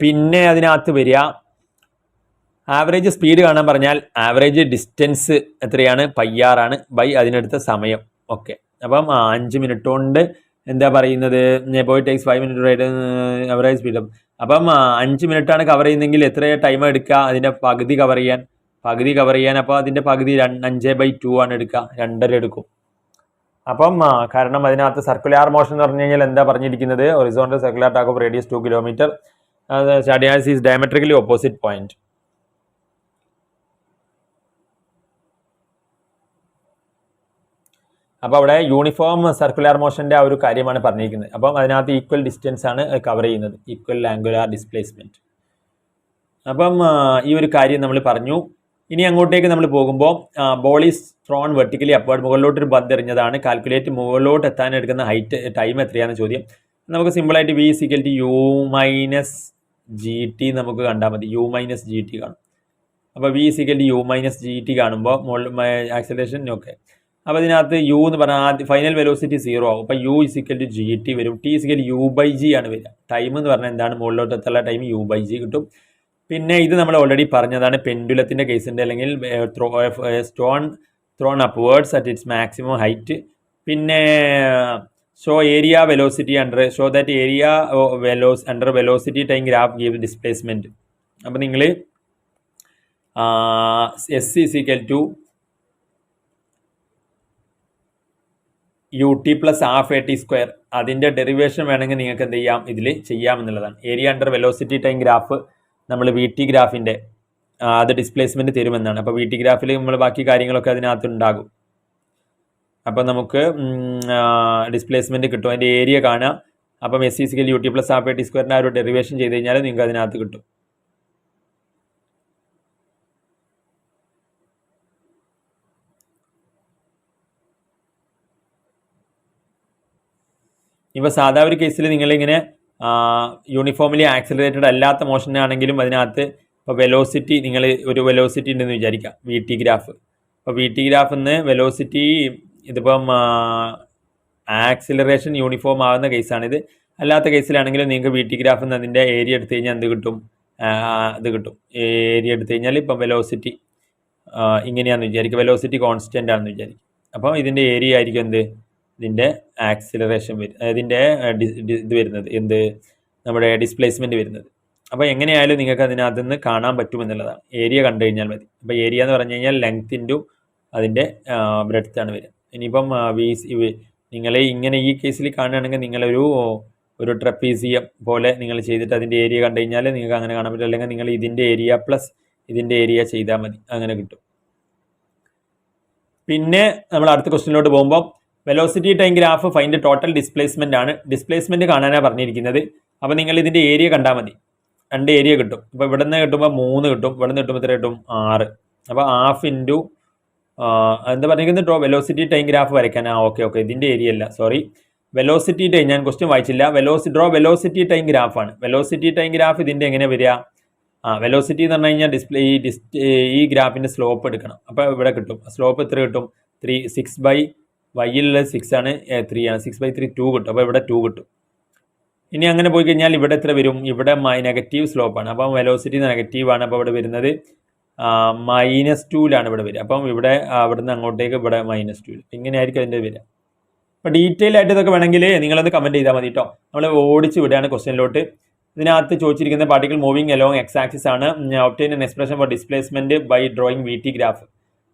പിന്നെ അതിനകത്ത് വരിക ആവറേജ് സ്പീഡ് കാണാൻ പറഞ്ഞാൽ ആവറേജ് ഡിസ്റ്റൻസ് എത്രയാണ്? പയ്യാറാണ്. ബൈ അതിനടുത്ത സമയം. ഓക്കെ അപ്പം അഞ്ച് മിനിറ്റ് കൊണ്ട് എന്താ പറയുന്നത്? പോയി takes five minute ride average speed അപ്പം അഞ്ച് മിനിറ്റാണ് കവർ ചെയ്യുന്നതെങ്കിൽ എത്ര ടൈം എടുക്കുക? അതിന്റെ പകുതി കവർ ചെയ്യാൻ. പകുതി കവർ ചെയ്യാൻ അപ്പോൾ അതിന്റെ പകുതി അഞ്ച് ബൈ ടു ആണ് എടുക്കുക. രണ്ടര എടുക്കും. അപ്പം കാരണം അതിനകത്ത് സർക്കുലാർ മോഷൻ എന്ന് പറഞ്ഞു കഴിഞ്ഞാൽ എന്താ പറഞ്ഞിരിക്കുന്നത്? Horizontal circular track of radius two kilometre stadiums is diametrically opposite point അപ്പോൾ അവിടെ യൂണിഫോം സർക്കുലർ മോഷന്റെ ആ ഒരു കാര്യമാണ് പറഞ്ഞിരിക്കുന്നത്. അപ്പം അതിനകത്ത് ഈക്വൽ ഡിസ്റ്റൻസ് ആണ് കവർ ചെയ്യുന്നത്. ഈക്വൽ ആംഗുലാർ ഡിസ്പ്ലേസ്മെന്റ് അപ്പം ഈ ഒരു കാര്യം നമ്മൾ പറഞ്ഞു. ഇനി അങ്ങോട്ടേക്ക് നമ്മൾ പോകുമ്പോൾ ബോൾ ഈസ് ത്രോൺ വെർട്ടിക്കലി ഒരു ബന്ദ് എറിഞ്ഞതാണ്. കാൽക്കുലേറ്റ് മുകളിലോട്ട് എത്താൻ എടുക്കുന്ന ഹൈറ്റ് ടൈം എത്രയാണ് ചോദ്യം. നമുക്ക് സിമ്പിളായിട്ട് V is equal T U minus G T നമുക്ക് കണ്ടാൽ മതി. യു മൈനസ് ജി ടി കാണും. അപ്പോൾ V is equal U minus G T കാണുമ്പോൾ ആക്സലേഷൻ ഓക്കെ അപ്പോൾ ഇതിനകത്ത് യു എന്ന് പറഞ്ഞാൽ ആദ്യ ഫൈനൽ വെലോസിറ്റി സീറോ ആകും അപ്പോൾ u is equal to g t വരും. T is equal u by g ആണ് വരിക. ടൈം എന്ന് പറഞ്ഞാൽ എന്താണ്? മുകളിലോട്ട് എത്തുള്ള ടൈം യു ബൈ ജി കിട്ടും. പിന്നെ ഇത് നമ്മൾ ഓൾറെഡി പറഞ്ഞതാണ് പെൻഡുലത്തിന്റെ കേസിന്റെ അല്ലെങ്കിൽ stone thrown upwards at its maximum height പിന്നെ show area velocity under show that area വെലോസ് under velocity time graph give displacement അപ്പോൾ നിങ്ങൾ s is equal to u t plus half a t square അതിന്റെ ഡെറിവേഷൻ വേണമെങ്കിൽ നിങ്ങൾക്ക് എന്ത് ചെയ്യാം? ഇതിൽ ചെയ്യാമെന്നുള്ളതാണ് area under velocity time graph നമ്മൾ വി ടി ഗ്രാഫിന്റെ അത് ഡിസ്പ്ലേസ്മെന്റ് തരുമെന്നാണ്. അപ്പോൾ വി ടി ഗ്രാഫിൽ നമ്മൾ ബാക്കി കാര്യങ്ങളൊക്കെ അതിനകത്ത് ഉണ്ടാകും. അപ്പോൾ നമുക്ക് ഡിസ്പ്ലേസ്മെന്റ് കിട്ടും. അതിന്റെ ഏരിയ കാണുക. അപ്പം s is equal u t plus half a t സ്ക്വയറിന്റെ ആ ഒരു ഡെറിവേഷൻ ചെയ്ത് കഴിഞ്ഞാൽ നിങ്ങൾക്ക് അതിനകത്ത് കിട്ടും. ഇപ്പോൾ സാധാ ഒരു കേസിൽ നിങ്ങളിങ്ങനെ യൂണിഫോമിലി ആക്സിലറേറ്റഡ് അല്ലാത്ത മോഷൻ ആണെങ്കിലും അതിനകത്ത് ഇപ്പോൾ വെലോസിറ്റി നിങ്ങൾ ഒരു വെലോസിറ്റി ഉണ്ടെന്ന് വിചാരിക്കുക. വി ടി ഗ്രാഫ് അപ്പോൾ വി ടി ഗ്രാഫിൽ നിന്ന് വെലോസിറ്റി ഇതിപ്പം ആക്സിലറേഷൻ യൂണിഫോം ആവുന്ന കേസാണിത് അല്ലാത്ത കേസിലാണെങ്കിലും നിങ്ങൾക്ക് വി ടി ഗ്രാഫിൽ നിന്ന് അതിന്റെ ഏരിയ എടുത്തു കഴിഞ്ഞാൽ എന്ത് കിട്ടും? ഇത് കിട്ടും. ഏരിയ എടുത്തു കഴിഞ്ഞാൽ ഇപ്പം വെലോസിറ്റി ഇങ്ങനെയാണെന്ന് വിചാരിക്കുക. വെലോസിറ്റി കോൺസ്റ്റന്റ് ആണെന്ന് വിചാരിക്കും അപ്പോൾ ഇതിന്റെ ഏരിയ ആയിരിക്കും എന്ത്? ഇതിന്റെ ആക്സിലറേഷൻ വരും ഇതിന്റെ ഇത് വരുന്നത് എന്ത് നമ്മുടെ ഡിസ്പ്ലേസ്മെന്റ് വരുന്നത്. അപ്പോൾ എങ്ങനെയായാലും നിങ്ങൾക്ക് അതിനകത്ത് നിന്ന് കാണാൻ പറ്റുമെന്നുള്ളതാണ് ഏരിയ കണ്ടു കഴിഞ്ഞാൽ മതി. അപ്പോൾ ഏരിയ എന്ന് പറഞ്ഞു കഴിഞ്ഞാൽ ലെങ്ത് ഇന്റു അതിന്റെ ബ്രെഡ്ത്താണ് വരിക. ഇനിയിപ്പം വി നിങ്ങളെ ഇങ്ങനെ ഈ കേസിൽ കാണുകയാണെങ്കിൽ നിങ്ങളൊരു ഒരു ട്രപ്പീസിയം പോലെ നിങ്ങൾ ചെയ്തിട്ട് അതിന്റെ ഏരിയ കണ്ടു കഴിഞ്ഞാൽ നിങ്ങൾക്ക് അങ്ങനെ കാണാൻ പറ്റില്ല അല്ലെങ്കിൽ നിങ്ങൾ ഇതിന്റെ ഏരിയ പ്ലസ് ഇതിന്റെ ഏരിയ ചെയ്താൽ മതി. അങ്ങനെ കിട്ടും. പിന്നെ നമ്മൾ അടുത്ത ക്വസ്റ്റിനിലോട്ട് പോകുമ്പോൾ velocity time graph find total displacement ആണ്. ഡിസ്പ്ലേസ്മെന്റ് കാണാനാണ് പറഞ്ഞിരിക്കുന്നത്. അപ്പോൾ നിങ്ങൾ ഇതിന്റെ ഏരിയ കണ്ടാൽ മതി. രണ്ട് ഏരിയ കിട്ടും. അപ്പോൾ ഇവിടെ നിന്ന് കിട്ടുമ്പോൾ മൂന്ന് കിട്ടും. ഇവിടെ നിന്ന് കിട്ടുമ്പോൾ ഇത്ര കിട്ടും? ആറ്. അപ്പോൾ ഹാഫ് ഇന്റു എന്താ പറഞ്ഞിരിക്കുന്നത്? ഡ്രോ വെലോസിറ്റി ടൈം ഗ്രാഫ് വരയ്ക്കാൻ. ആ ഓക്കെ ഓക്കെ ഇതിന്റെ ഏരിയ അല്ല. സോറി വെലോസിറ്റി ടൈം ഞാൻ ക്വസ്റ്റ്യൻ വായിച്ചില്ല. വെലോസി ഡ്രോ വെലോസിറ്റി ടൈം ഗ്രാഫാണ് വെലോസിറ്റി ടൈം ഗ്രാഫ് ഇതിന്റെ എങ്ങനെ വരിക? ആ വെലോസിറ്റി എന്ന് പറഞ്ഞു കഴിഞ്ഞാൽ ഡിസ്പ്ലേ ഈ ഡിസ് ഈ ഗ്രാഫിന്റെ സ്ലോപ്പ് എടുക്കണം. അപ്പോൾ ഇവിടെ കിട്ടും. സ്ലോപ്പ് എത്ര കിട്ടും? ത്രീ സിക്സ് ബൈ വൈയിലുള്ള സിക്സ് ആണ് ത്രീ ആണ്. സിക്സ് ബൈ ത്രീ ടു കിട്ടും. അപ്പോൾ ഇവിടെ ടു കിട്ടും. ഇനി അങ്ങനെ പോയി കഴിഞ്ഞാൽ ഇവിടെ എത്ര വരും? ഇവിടെ മൈ നെഗറ്റീവ് സ്ലോപ്പാണ് അപ്പം വെലോസിറ്റി നെഗറ്റീവ് ആണ്. അപ്പോൾ ഇവിടെ വരുന്നത് മൈനസ് ടൂലാണ് ഇവിടെ വരിക. അപ്പം ഇവിടെ അവിടെ നിന്ന് അങ്ങോട്ടേക്ക് ഇവിടെ മൈനസ് ഇങ്ങനെ ഇങ്ങനെയായിരിക്കും അതിന്റെ വരിക. അപ്പോൾ ഡീറ്റെയിൽ ആയിട്ട് ഇതൊക്കെ വേണമെങ്കിൽ നിങ്ങളൊന്ന് കമന്റ് ചെയ്താൽ മതി കേട്ടോ നമ്മൾ ഓടിച്ച് വിടുകയാണ് ക്വസ്റ്റ്യനിലോട്ട് ഇതിനകത്ത് ചോദിച്ചിരിക്കുന്ന particle moving along x axis ആണ്. Obtain an expression for displacement by drawing v t graph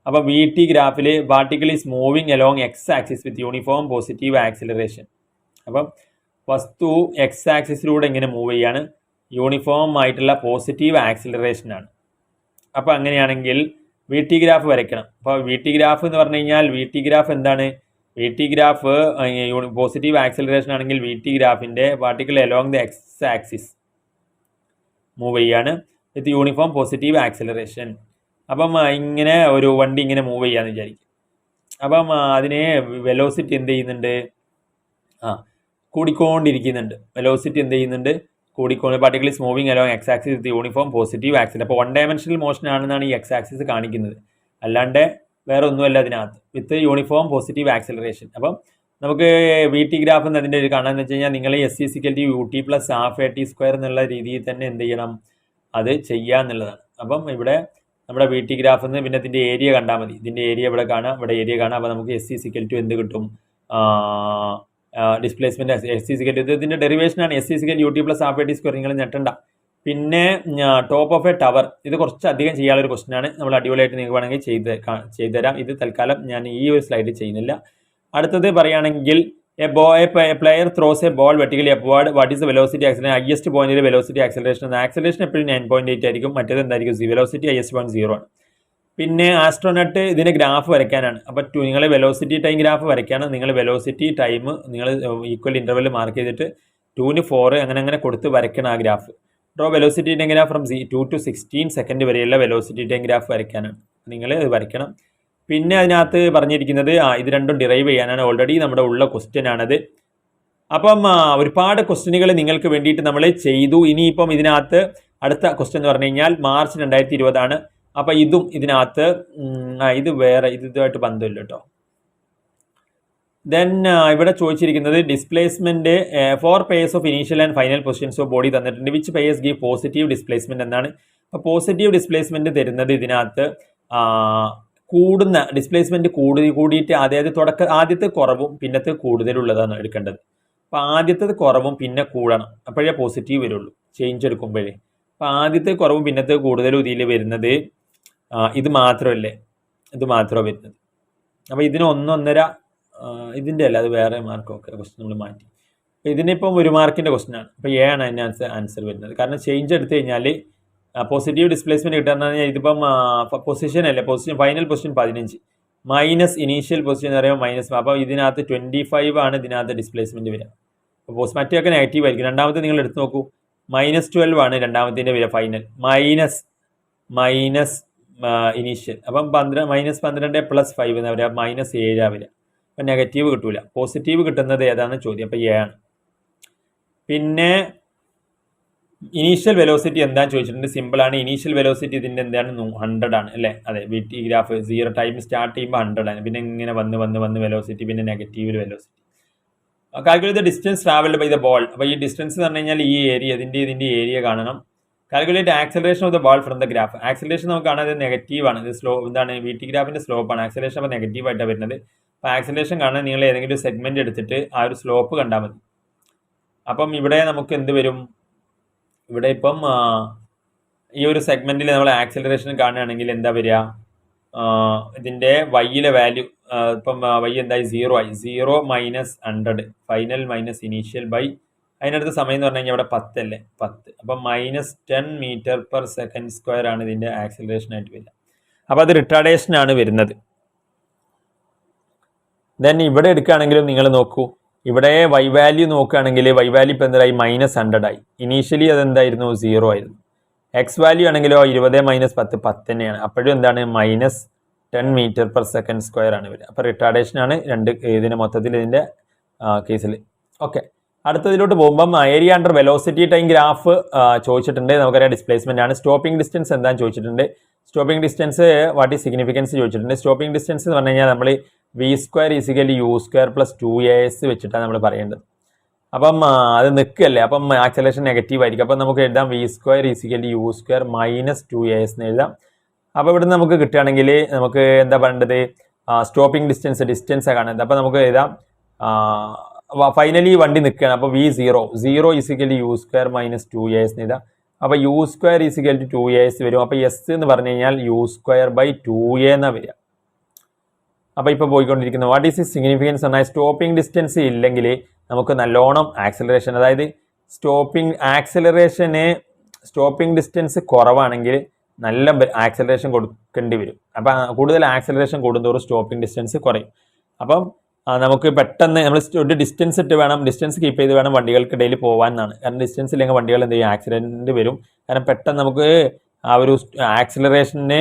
അപ്പോൾ വി ടി ഗ്രാഫിൽ particle is moving along x axis with uniform positive acceleration അപ്പം വസ്തു എക്സ് ആക്സിസിലൂടെ ഇങ്ങനെ മൂവ് ചെയ്യാണ്. യൂണിഫോം ആയിട്ടുള്ള പോസിറ്റീവ് ആക്സിലറേഷനാണ് അപ്പോൾ അങ്ങനെയാണെങ്കിൽ വി ടി ഗ്രാഫ് വരയ്ക്കണം. അപ്പോൾ വി ടി ഗ്രാഫ് എന്ന് പറഞ്ഞു കഴിഞ്ഞാൽ വി ടി ഗ്രാഫ് എന്താണ്? V t graph positive acceleration ആണെങ്കിൽ വി ടി ഗ്രാഫിന്റെ particle along the x axis move ചെയ്യാണ്. വിത്ത് യൂണിഫോം പോസിറ്റീവ് ആക്സിലറേഷൻ അപ്പം ഇങ്ങനെ ഒരു വണ്ടി ഇങ്ങനെ മൂവ് ചെയ്യാന്ന് വിചാരിക്കും. അപ്പം അതിനെ വെലോസിറ്റി എന്ത് ചെയ്യുന്നുണ്ട്? ആ കൂടിക്കൊണ്ടിരിക്കുന്നുണ്ട്. വെലോസിറ്റി എന്ത് ചെയ്യുന്നുണ്ട്? കൂടിക്കൊണ്ട് particle is moving along x axis with uniform positive axle അപ്പോൾ വൺ ഡയമെൻഷണൽ മോഷൻ ആണെന്നാണ് ഈ എക്സ് ആക്സിസ് കാണിക്കുന്നത്. അല്ലാണ്ട് വേറെ ഒന്നുമല്ല അതിനകത്ത്. വിത്ത് യൂണിഫോം പോസിറ്റീവ് ആക്സിലറേഷൻ അപ്പം നമുക്ക് വി ടി ഗ്രാഫ് എന്നതിന്റെ ഒരു കാണാന്ന് വെച്ച് കഴിഞ്ഞാൽ നിങ്ങൾ s is equal t u t plus half a t square എന്നുള്ള രീതിയിൽ തന്നെ എന്ത് ചെയ്യണം? അത് ചെയ്യുക എന്നുള്ളതാണ് അപ്പം ഇവിടെ നമ്മുടെ വി ടി ഗ്രാഫിൽ നിന്ന് പിന്നെ ഇതിന്റെ ഏരിയ കണ്ടാൽ മതി. ഇതിന്റെ ഏരിയ ഇവിടെ കാണാം. ഇവിടെ ഏരിയ കാണാം. അപ്പോൾ നമുക്ക് എസ് സി സിക്കൽ ടു എന്ത് കിട്ടും? ഡിസ്പ്ലേസ്മെന്റ് എസ് സി സിക്കൽ ഇതിന്റെ ഡെറിവേഷനാണ് s is equal u t plus half a t square നിങ്ങൾ ഞെട്ടണ്ട. പിന്നെ ടോപ്പ് ഓഫ് എ ടവർ ഇത് കുറച്ച് അധികം ചെയ്യാനുള്ള ഒരു ക്വസ്റ്റൻ ആണ്. നമ്മൾ അടിപൊളിയായിട്ട് നിങ്ങൾക്ക് വേണമെങ്കിൽ ചെയ്ത് ചെയ്തുതരാം. ചെയ്തു തരാം ഇത് തൽക്കാലം ഞാൻ ഈ ഒരു സ്ലൈഡ് ചെയ്യുന്നില്ല. അടുത്തത് പറയുകയാണെങ്കിൽ എ ബോ a player throws a ball vertically upward what is velocity acceleration highest പോയിന്റിൽ വെലോസിറ്റി ആക്സിലറേഷൻ ആക്സിലേഷൻ എപ്പോഴും നയൻ പോയിന്റ് എയ്റ്റ് ആയിരിക്കും. മറ്റേത് എന്തായിരിക്കും? C velocity highest point zero ആണ്. പിന്നെ ആസ്ട്രോനട്ട് ഇതിന് ഗ്രാഫ് വരയ്ക്കാനാണ്. അപ്പോൾ ടു നിങ്ങൾ വെലോസിറ്റി ടൈം ഗ്രാഫ് വരയ്ക്കാണ് നിങ്ങൾ വെലോസിറ്റി ടൈം നിങ്ങൾ ഈക്വൽ ഇന്റർവെൽ മാർക്ക് ചെയ്തിട്ട് ടൂന് ഫോർ അങ്ങനെ അങ്ങനെ കൊടുത്ത് വരയ്ക്കണം ആ graph draw velocity time graph from C to to sixteen second വരെയുള്ള വെലോസിറ്റി ടൈം ഗ്രാഫ് വരയ്ക്കാനാണ്. നിങ്ങൾ ഇത് വരയ്ക്കണം. പിന്നെ അതിനകത്ത് പറഞ്ഞിരിക്കുന്നത് ആ ഇത് രണ്ടും ഡിറൈവ് ചെയ്യാനാണ് ഓൾറെഡി നമ്മുടെ ഉള്ള ക്വസ്റ്റ്യൻ ആണത്. അപ്പം ഒരുപാട് ക്വസ്റ്റ്യനുകൾ നിങ്ങൾക്ക് വേണ്ടിയിട്ട് നമ്മൾ ചെയ്തു. ഇനിയിപ്പം ഇതിനകത്ത് അടുത്ത ക്വസ്റ്റ്യൻ എന്ന് പറഞ്ഞു കഴിഞ്ഞാൽ മാർച്ച് രണ്ടായിരത്തി ഇരുപതാണ് അപ്പം ഇതും ഇതിനകത്ത് ഇത് വേറെ ഇത് ഇതുമായിട്ട് ബന്ധമില്ല കേട്ടോ. ദെൻ ഇവിടെ ചോദിച്ചിരിക്കുന്നത് displacement for pairs of initial and final positions of body തന്നിട്ടുണ്ട്. Which pairs give positive displacement എന്നാണ്. അപ്പോൾ പോസിറ്റീവ് ഡിസ്പ്ലേസ്മെന്റ് തരുന്നത് ഇതിനകത്ത് കൂടുന്ന ഡിസ്പ്ലേസ്മെന്റ് കൂടി കൂടിയിട്ട് അതായത് തുടക്ക ആദ്യത്തെ കുറവും പിന്നത്തെ കൂടുതലുള്ളതാണ് എടുക്കേണ്ടത്. അപ്പോൾ ആദ്യത്തെ കുറവും പിന്നെ കൂടണം. അപ്പോഴേ പോസിറ്റീവ് വരുള്ളൂ. ചേഞ്ച് എടുക്കുമ്പോഴേ. അപ്പോൾ ആദ്യത്തെ കുറവും പിന്നത്തെ കൂടുതലും ഇതിൽ വരുന്നത് ഇത് മാത്രമല്ലേ? ഇത് മാത്രമേ വരുന്നത്. അപ്പോൾ ഇതിന് ഒന്നൊന്നര ഇതിന്റെ അല്ല അത് വേറെ മാർക്കൊക്കെ ക്വസ്റ്റ്യൻ നമ്മൾ മാറ്റി. അപ്പോൾ ഇതിനിപ്പം ഒരു മാർക്കിന്റെ ക്വസ്റ്റ്യൻ ആണ്. അപ്പോൾ ഏ ആണ് അതിന്റെ ആൻസർ ആൻസർ വരുന്നത്. കാരണം ചേഞ്ച് എടുത്തു കഴിഞ്ഞാൽ പോസിറ്റീവ് ഡിസ്പ്ലേസ്മെന്റ് പറഞ്ഞാൽ ഇതിപ്പം പൊസിഷൻ അല്ലേ പൊസിഷൻ ഫൈനൽ പൊസിഷൻ പതിനഞ്ച്. മൈനസ് ഇനീഷ്യൽ പൊസിഷൻ എന്ന് പറയുമ്പോൾ മൈനസ് അപ്പോൾ ഇതിനകത്ത് ട്വന്റി ഫൈവ് ആണ് ഇതിനകത്ത് ഡിസ്പ്ലേസ്മെന്റ് വരിക. അപ്പോൾ പോസ് മറ്റേയൊക്കെ നെഗറ്റീവ് ആയിരിക്കും. രണ്ടാമത്തെ നിങ്ങൾ എടുത്ത് നോക്കൂ. മൈനസ് ട്വൽവ് ആണ് രണ്ടാമത്തിന്റെ വില ഫൈനൽ മൈനസ് മൈനസ് ഇനീഷ്യൽ അപ്പം പന്ത്രണ്ട് മൈനസ് പന്ത്രണ്ട് പ്ലസ് ഫൈവ് എന്ന് പറയുക മൈനസ് ഏഴാ വില അപ്പം നെഗറ്റീവ് കിട്ടൂല. പോസിറ്റീവ് കിട്ടുന്നത് ഏതാണെന്ന് ചോദ്യം. അപ്പോൾ ആണ് പിന്നെ ഇനീഷ്യൽ വെലോസിറ്റി എന്താണെന്ന് ചോദിച്ചിട്ടുണ്ട്. സിമ്പിൾ ആണ്. ഇനീഷ്യൽ വെലോസിറ്റി ഇതിന്റെ എന്താണ്? ഹൺഡ്രഡ് ആണ് അല്ലേ? അതെ v graph zero time start ചെയ്യുമ്പോൾ ഹൺഡ്രഡ് ആണ്. പിന്നെ ഇങ്ങനെ വന്ന് വന്ന് വന്ന് വെലോസിറ്റി പിന്നെ negative velocity calculate the distance travelled by the ball അപ്പോൾ ഈ ഡിസ്റ്റൻസ് എന്ന് പറഞ്ഞു കഴിഞ്ഞാൽ ഈ ഏരിയ ഇതിന്റെ ഇതിന്റെ ഏരിയ കാണണം. Calculate acceleration of the ball from the graph acceleration നമുക്ക് കാണാൻ ഇത് നെഗറ്റീവ് ആണ്. ഇത് സ്ലോ എന്താണ് വി ടി ഗ്രാഫിന്റെ സ്ലോപ്പ് ആണ്. ആക്സലേഷൻ അപ്പോൾ നെഗറ്റീവ് ആയിട്ടാണ് വരുന്നത്. അപ്പോൾ ആക്സലേഷൻ കാണാൻ നിങ്ങൾ ഏതെങ്കിലും സെഗ്മെന്റ് എടുത്തിട്ട് ആ ഒരു സ്ലോപ്പ് കണ്ടാൽ മതി. അപ്പം ഇവിടെ നമുക്ക് എന്ത് വരും? ഇവിടെ ഇപ്പം ഈ ഒരു സെഗ്മെന്റിൽ നമ്മൾ ആക്സിലറേഷൻ കാണുകയാണെങ്കിൽ എന്താ വരിക? ഇതിന്റെ വൈയിലെ വാല്യൂ ഇപ്പം വൈ എന്തായി? സീറോ ആയി. Zero minus hundred final minus initial by അതിനടുത്ത് സമയം എന്ന് പറഞ്ഞു കഴിഞ്ഞാൽ ഇവിടെ പത്തല്ലേ പത്ത്. അപ്പം minus ten metre per second square ആണ് ഇതിന്റെ ആക്സിലറേഷൻ ആയിട്ട് വരിക. അപ്പോൾ അത് റിട്ടാഡേഷൻ ആണ് വരുന്നത്. ദെൻ ഇവിടെ എടുക്കുകയാണെങ്കിലും നിങ്ങൾ നോക്കൂ. ഇവിടെ വൈ വാല്യൂ നോക്കുകയാണെങ്കിൽ വൈ വാല്യൂ ഇപ്പോൾ എന്തായി? മൈനസ് ഹൺഡ്രഡ് ആയി. ഇനീഷ്യലി അതെന്തായിരുന്നു സീറോ ആയിരുന്നു. എക്സ് വാല്യൂ ആണെങ്കിലോ ഇരുപത് മൈനസ് പത്ത് പത്ത് തന്നെയാണ്. അപ്പോഴും എന്താണ്? Minus ten metre per second square ആണ് വരിക. അപ്പോൾ റിട്ടാർഡേഷൻ ആണ് രണ്ട് ഇതിന്റെ മൊത്തത്തിൽ ഇതിന്റെ കേസിൽ ഓക്കെ അടുത്തതിലോട്ട് പോകുമ്പം area under velocity time graph ചോദിച്ചിട്ടുണ്ട്. നമുക്കറിയാം ഡിസ്പ്ലേസ്മെന്റ് ആണ്. സ്റ്റോപ്പിംഗ് ഡിസ്റ്റൻസ് എന്താണെന്ന് ചോദിച്ചിട്ടുണ്ട്. സ്റ്റോപ്പിംഗ് ഡിസ്റ്റൻസ് വാട്ട് ഈ സിഗ്നിഫിക്കൻസ് ചോദിച്ചിട്ടുണ്ട്. സ്റ്റോപ്പിംഗ് ഡിസ്റ്റൻസ് എന്ന് പറഞ്ഞു കഴിഞ്ഞാൽ നമ്മൾ v square is equal u square plus two s വെച്ചിട്ടാണ് നമ്മൾ പറയേണ്ടത്. അപ്പം അത് നിൽക്കല്ലേ അപ്പം ആക്സലേഷൻ നെഗറ്റീവ് ആയിരിക്കും. അപ്പം നമുക്ക് എഴുതാം v square is equal u square minus two a s എന്ന് എഴുതാം. അപ്പോൾ ഇവിടെ നമുക്ക് കിട്ടുകയാണെങ്കിൽ നമുക്ക് എന്താ പറയേണ്ടത്? സ്റ്റോപ്പിംഗ് ഡിസ്റ്റൻസ് ഡിസ്റ്റൻസ് കാണുന്നത് അപ്പോൾ നമുക്ക് എഴുതാം. ഫൈനലി വണ്ടി നിൽക്കുകയാണ്. അപ്പോൾ v zero zero is equal u square minus two a s എന്ന് എഴുതാം. അപ്പോൾ u square is equal two two a s വരും. അപ്പോൾ എസ് എന്ന് പറഞ്ഞു കഴിഞ്ഞാൽ u square by two a എന്നാണ് വരിക. അപ്പോൾ ഇപ്പോൾ പോയിക്കൊണ്ടിരിക്കുന്നത് വാട്ട് ഈസ് സിഗ്നിഫിക്കൻസ് എന്നാൽ സ്റ്റോപ്പിംഗ് ഡിസ്റ്റൻസ് ഇല്ലെങ്കിൽ നമുക്ക് നല്ലോണം ആക്സിലറേഷൻ അതായത് സ്റ്റോപ്പിംഗ് ആക്സിലറേഷന് സ്റ്റോപ്പിംഗ് ഡിസ്റ്റൻസ് കുറവാണെങ്കിൽ നല്ല ആക്സിലറേഷൻ കൊടുക്കേണ്ടി വരും. അപ്പം കൂടുതൽ ആക്സിലറേഷൻ കൂടുന്തോറും സ്റ്റോപ്പിംഗ് ഡിസ്റ്റൻസ് കുറയും. അപ്പം നമുക്ക് പെട്ടെന്ന് നമ്മൾ ഒരു ഡിസ്റ്റൻസ് ഇട്ട് വേണം ഡിസ്റ്റൻസ് കീപ്പ് ചെയ്ത് വേണം വണ്ടികൾക്കിടയിൽ പോകാൻ എന്നാണ് കാരണം ഡിസ്റ്റൻസ് ഇല്ലെങ്കിൽ വണ്ടികൾ എന്ത് ചെയ്യും? ആക്സിഡന്റ് വരും. കാരണം പെട്ടെന്ന് നമുക്ക് ആ ഒരു ആക്സിലറേഷന്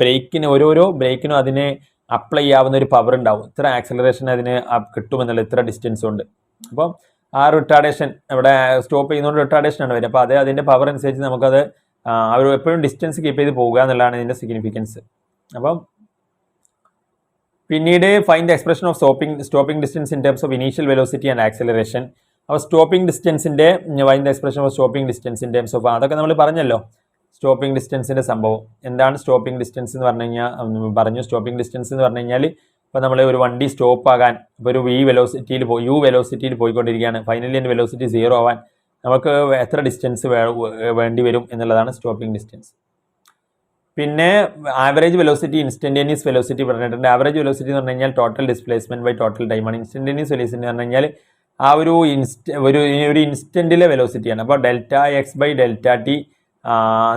ബ്രേക്കിന് ഓരോരോ ബ്രേക്കിനും അതിന് അപ്ലൈ ചെയ്യാവുന്ന ഒരു പവർ ഉണ്ടാവും. ഇത്ര ആക്സിലറേഷൻ അതിന് കിട്ടുമെന്നുള്ള ഇത്ര ഡിസ്റ്റൻസ് ഉണ്ട്. അപ്പം ആ റിട്ടാർഡേഷൻ ഇവിടെ സ്റ്റോപ്പ് ചെയ്യുന്നതുകൊണ്ട് റിട്ടാർഡേഷൻ ആണ് വരിക. അപ്പോൾ അത് അതിന്റെ പവർ അനുസരിച്ച് നമുക്കത് അവർ എപ്പോഴും ഡിസ്റ്റൻസ് കീപ്പ് ചെയ്ത് പോകുക എന്നുള്ളതാണ് ഇതിന്റെ സിഗ്നിഫിക്കൻസ് അപ്പം പിന്നീട് find the expression of stopping stopping distance in terms of initial velocity and acceleration അപ്പോൾ സ്റ്റോപ്പിംഗ് ഡിസ്റ്റൻസിന്റെ find the expression of stopping distance in terms of അതൊക്കെ നമ്മൾ പറഞ്ഞല്ലോ. സ്റ്റോപ്പിംഗ് ഡിസ്റ്റൻസിന്റെ സംഭവം. എന്താണ് സ്റ്റോപ്പിംഗ് ഡിസ്റ്റൻസ് എന്ന് പറഞ്ഞു കഴിഞ്ഞാൽ പറഞ്ഞു സ്റ്റോപ്പിംഗ് ഡിസ്റ്റൻസ് എന്ന് പറഞ്ഞു കഴിഞ്ഞാൽ ഇപ്പോൾ നമ്മൾ ഒരു വണ്ടി സ്റ്റോപ്പ് ആകാൻ ഇപ്പോൾ ഒരു വി വെലോസിറ്റിയിൽ പോയി യു വെലോസിറ്റിയിൽ പോയിക്കൊണ്ടിരിക്കുകയാണ്. ഫൈനലി എന്റെ വെലോസിറ്റി സീറോ ആവാൻ നമുക്ക് എത്ര ഡിസ്റ്റൻസ് വേണ്ടി വരും എന്നുള്ളതാണ് സ്റ്റോപ്പിംഗ് ഡിസ്റ്റൻസ് പിന്നെ ആവറേജ് വെലോസിറ്റി ഇൻസ്റ്റന്റേനിയസ് വെലോസിറ്റി പറഞ്ഞിട്ടുണ്ട്. ആവറേജ് വെലോസിറ്റി എന്ന് പറഞ്ഞു കഴിഞ്ഞാൽ ടോട്ടൽ ഡിസ്പ്ലേസ്മെന്റ് ബൈ ടോട്ടൽ ടൈമാണ് ഇൻസ്റ്റന്റേനിയസ് വെലോസിറ്റി എന്ന് പറഞ്ഞു കഴിഞ്ഞാൽ ആ ഒരു ഇൻസ്റ്റ ഒരു ഒരു ഇൻസ്റ്റന്റിലെ വെലോസിറ്റിയാണ് അപ്പോൾ delta x by delta t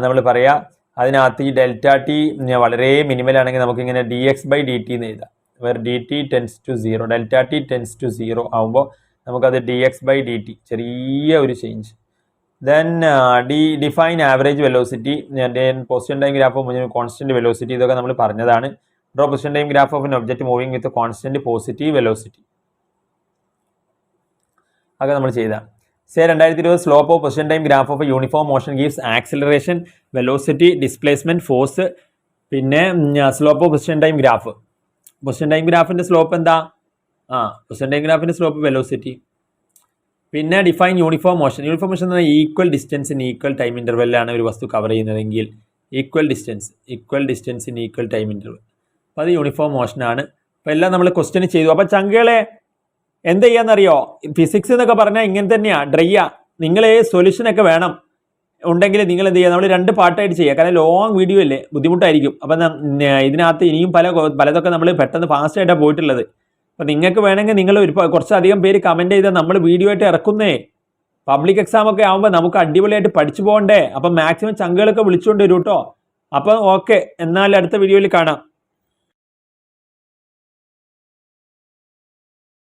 നമ്മൾ പറയാ അതിനകത്ത് ഈ ഡെൽറ്റ ടി വളരെ മിനിമൽ ആണെങ്കിൽ നമുക്ക് ഇങ്ങനെ d x by d t എന്ന് എഴുതാം. വേറെ d t tends to zero delta t tends to zero ആകുമ്പോൾ നമുക്കത് d x by d t ചെറിയ ഒരു change then D define average velocity position time graph of constant velocity ഇതൊക്കെ നമ്മൾ പറഞ്ഞതാണ്. Draw position time graph of an object moving with constant positive velocity അതൊക്കെ നമ്മൾ ചെയ്തതാണ് സേ രണ്ടായിരത്തി ഇരുപത് slope of position time graph of uniform motion gives acceleration velocity displacement force പിന്നെ slope of position time graph position time ഗ്രാഫിന്റെ സ്ലോപ്പ് എന്താ? ആ പൊസിഷൻ ടൈം ഗ്രാഫിന്റെ സ്ലോപ്പ് വെലോസിറ്റി പിന്നെ define uniform motion uniform motion എന്ന് പറഞ്ഞാൽ equal distance in equal time ഇന്റർവെല്ലാണ് ഒരു വസ്തു കവർ ചെയ്യുന്നതെങ്കിൽ equal distance equal distance in equal time interval അപ്പോൾ അത് യൂണിഫോം മോഷനാണ് അപ്പോൾ എല്ലാം നമ്മൾ ക്വസ്റ്റ്യൻ ചെയ്തു. അപ്പോൾ ചങ്കുകളെ എന്ത് ചെയ്യാന്നറിയോ? ഫിസിക്സ് എന്നൊക്കെ പറഞ്ഞാൽ ഇങ്ങനെ തന്നെയാണ് ഡ്രൈയാ നിങ്ങൾ സൊല്യൂഷനൊക്കെ വേണം ഉണ്ടെങ്കിൽ നിങ്ങൾ എന്ത് ചെയ്യുക നമ്മൾ രണ്ട് പാർട്ടായിട്ട് ചെയ്യുക കാരണം ലോങ് വീഡിയോ അല്ലേ? ബുദ്ധിമുട്ടായിരിക്കും. അപ്പം ഇതിനകത്ത് ഇനിയും പല പലതൊക്കെ നമ്മൾ പെട്ടെന്ന് ഫാസ്റ്റായിട്ടാണ് പോയിട്ടുള്ളത്. അപ്പം നിങ്ങൾക്ക് വേണമെങ്കിൽ നിങ്ങൾ ഒരു കുറച്ചധികം പേര് കമന്റ് ചെയ്താൽ നമ്മൾ വീഡിയോ ആയിട്ട് ഇറക്കുന്നേ. പബ്ലിക് എക്സാം ഒക്കെ ആകുമ്പോൾ നമുക്ക് അടിപൊളിയായിട്ട് പഠിച്ചു പോകണ്ടേ. അപ്പം മാക്സിമം ചങ്കുകളൊക്കെ വിളിച്ചുകൊണ്ട് വരും കേട്ടോ അപ്പം ഓക്കെ എന്നാൽ അടുത്ത വീഡിയോയിൽ കാണാം.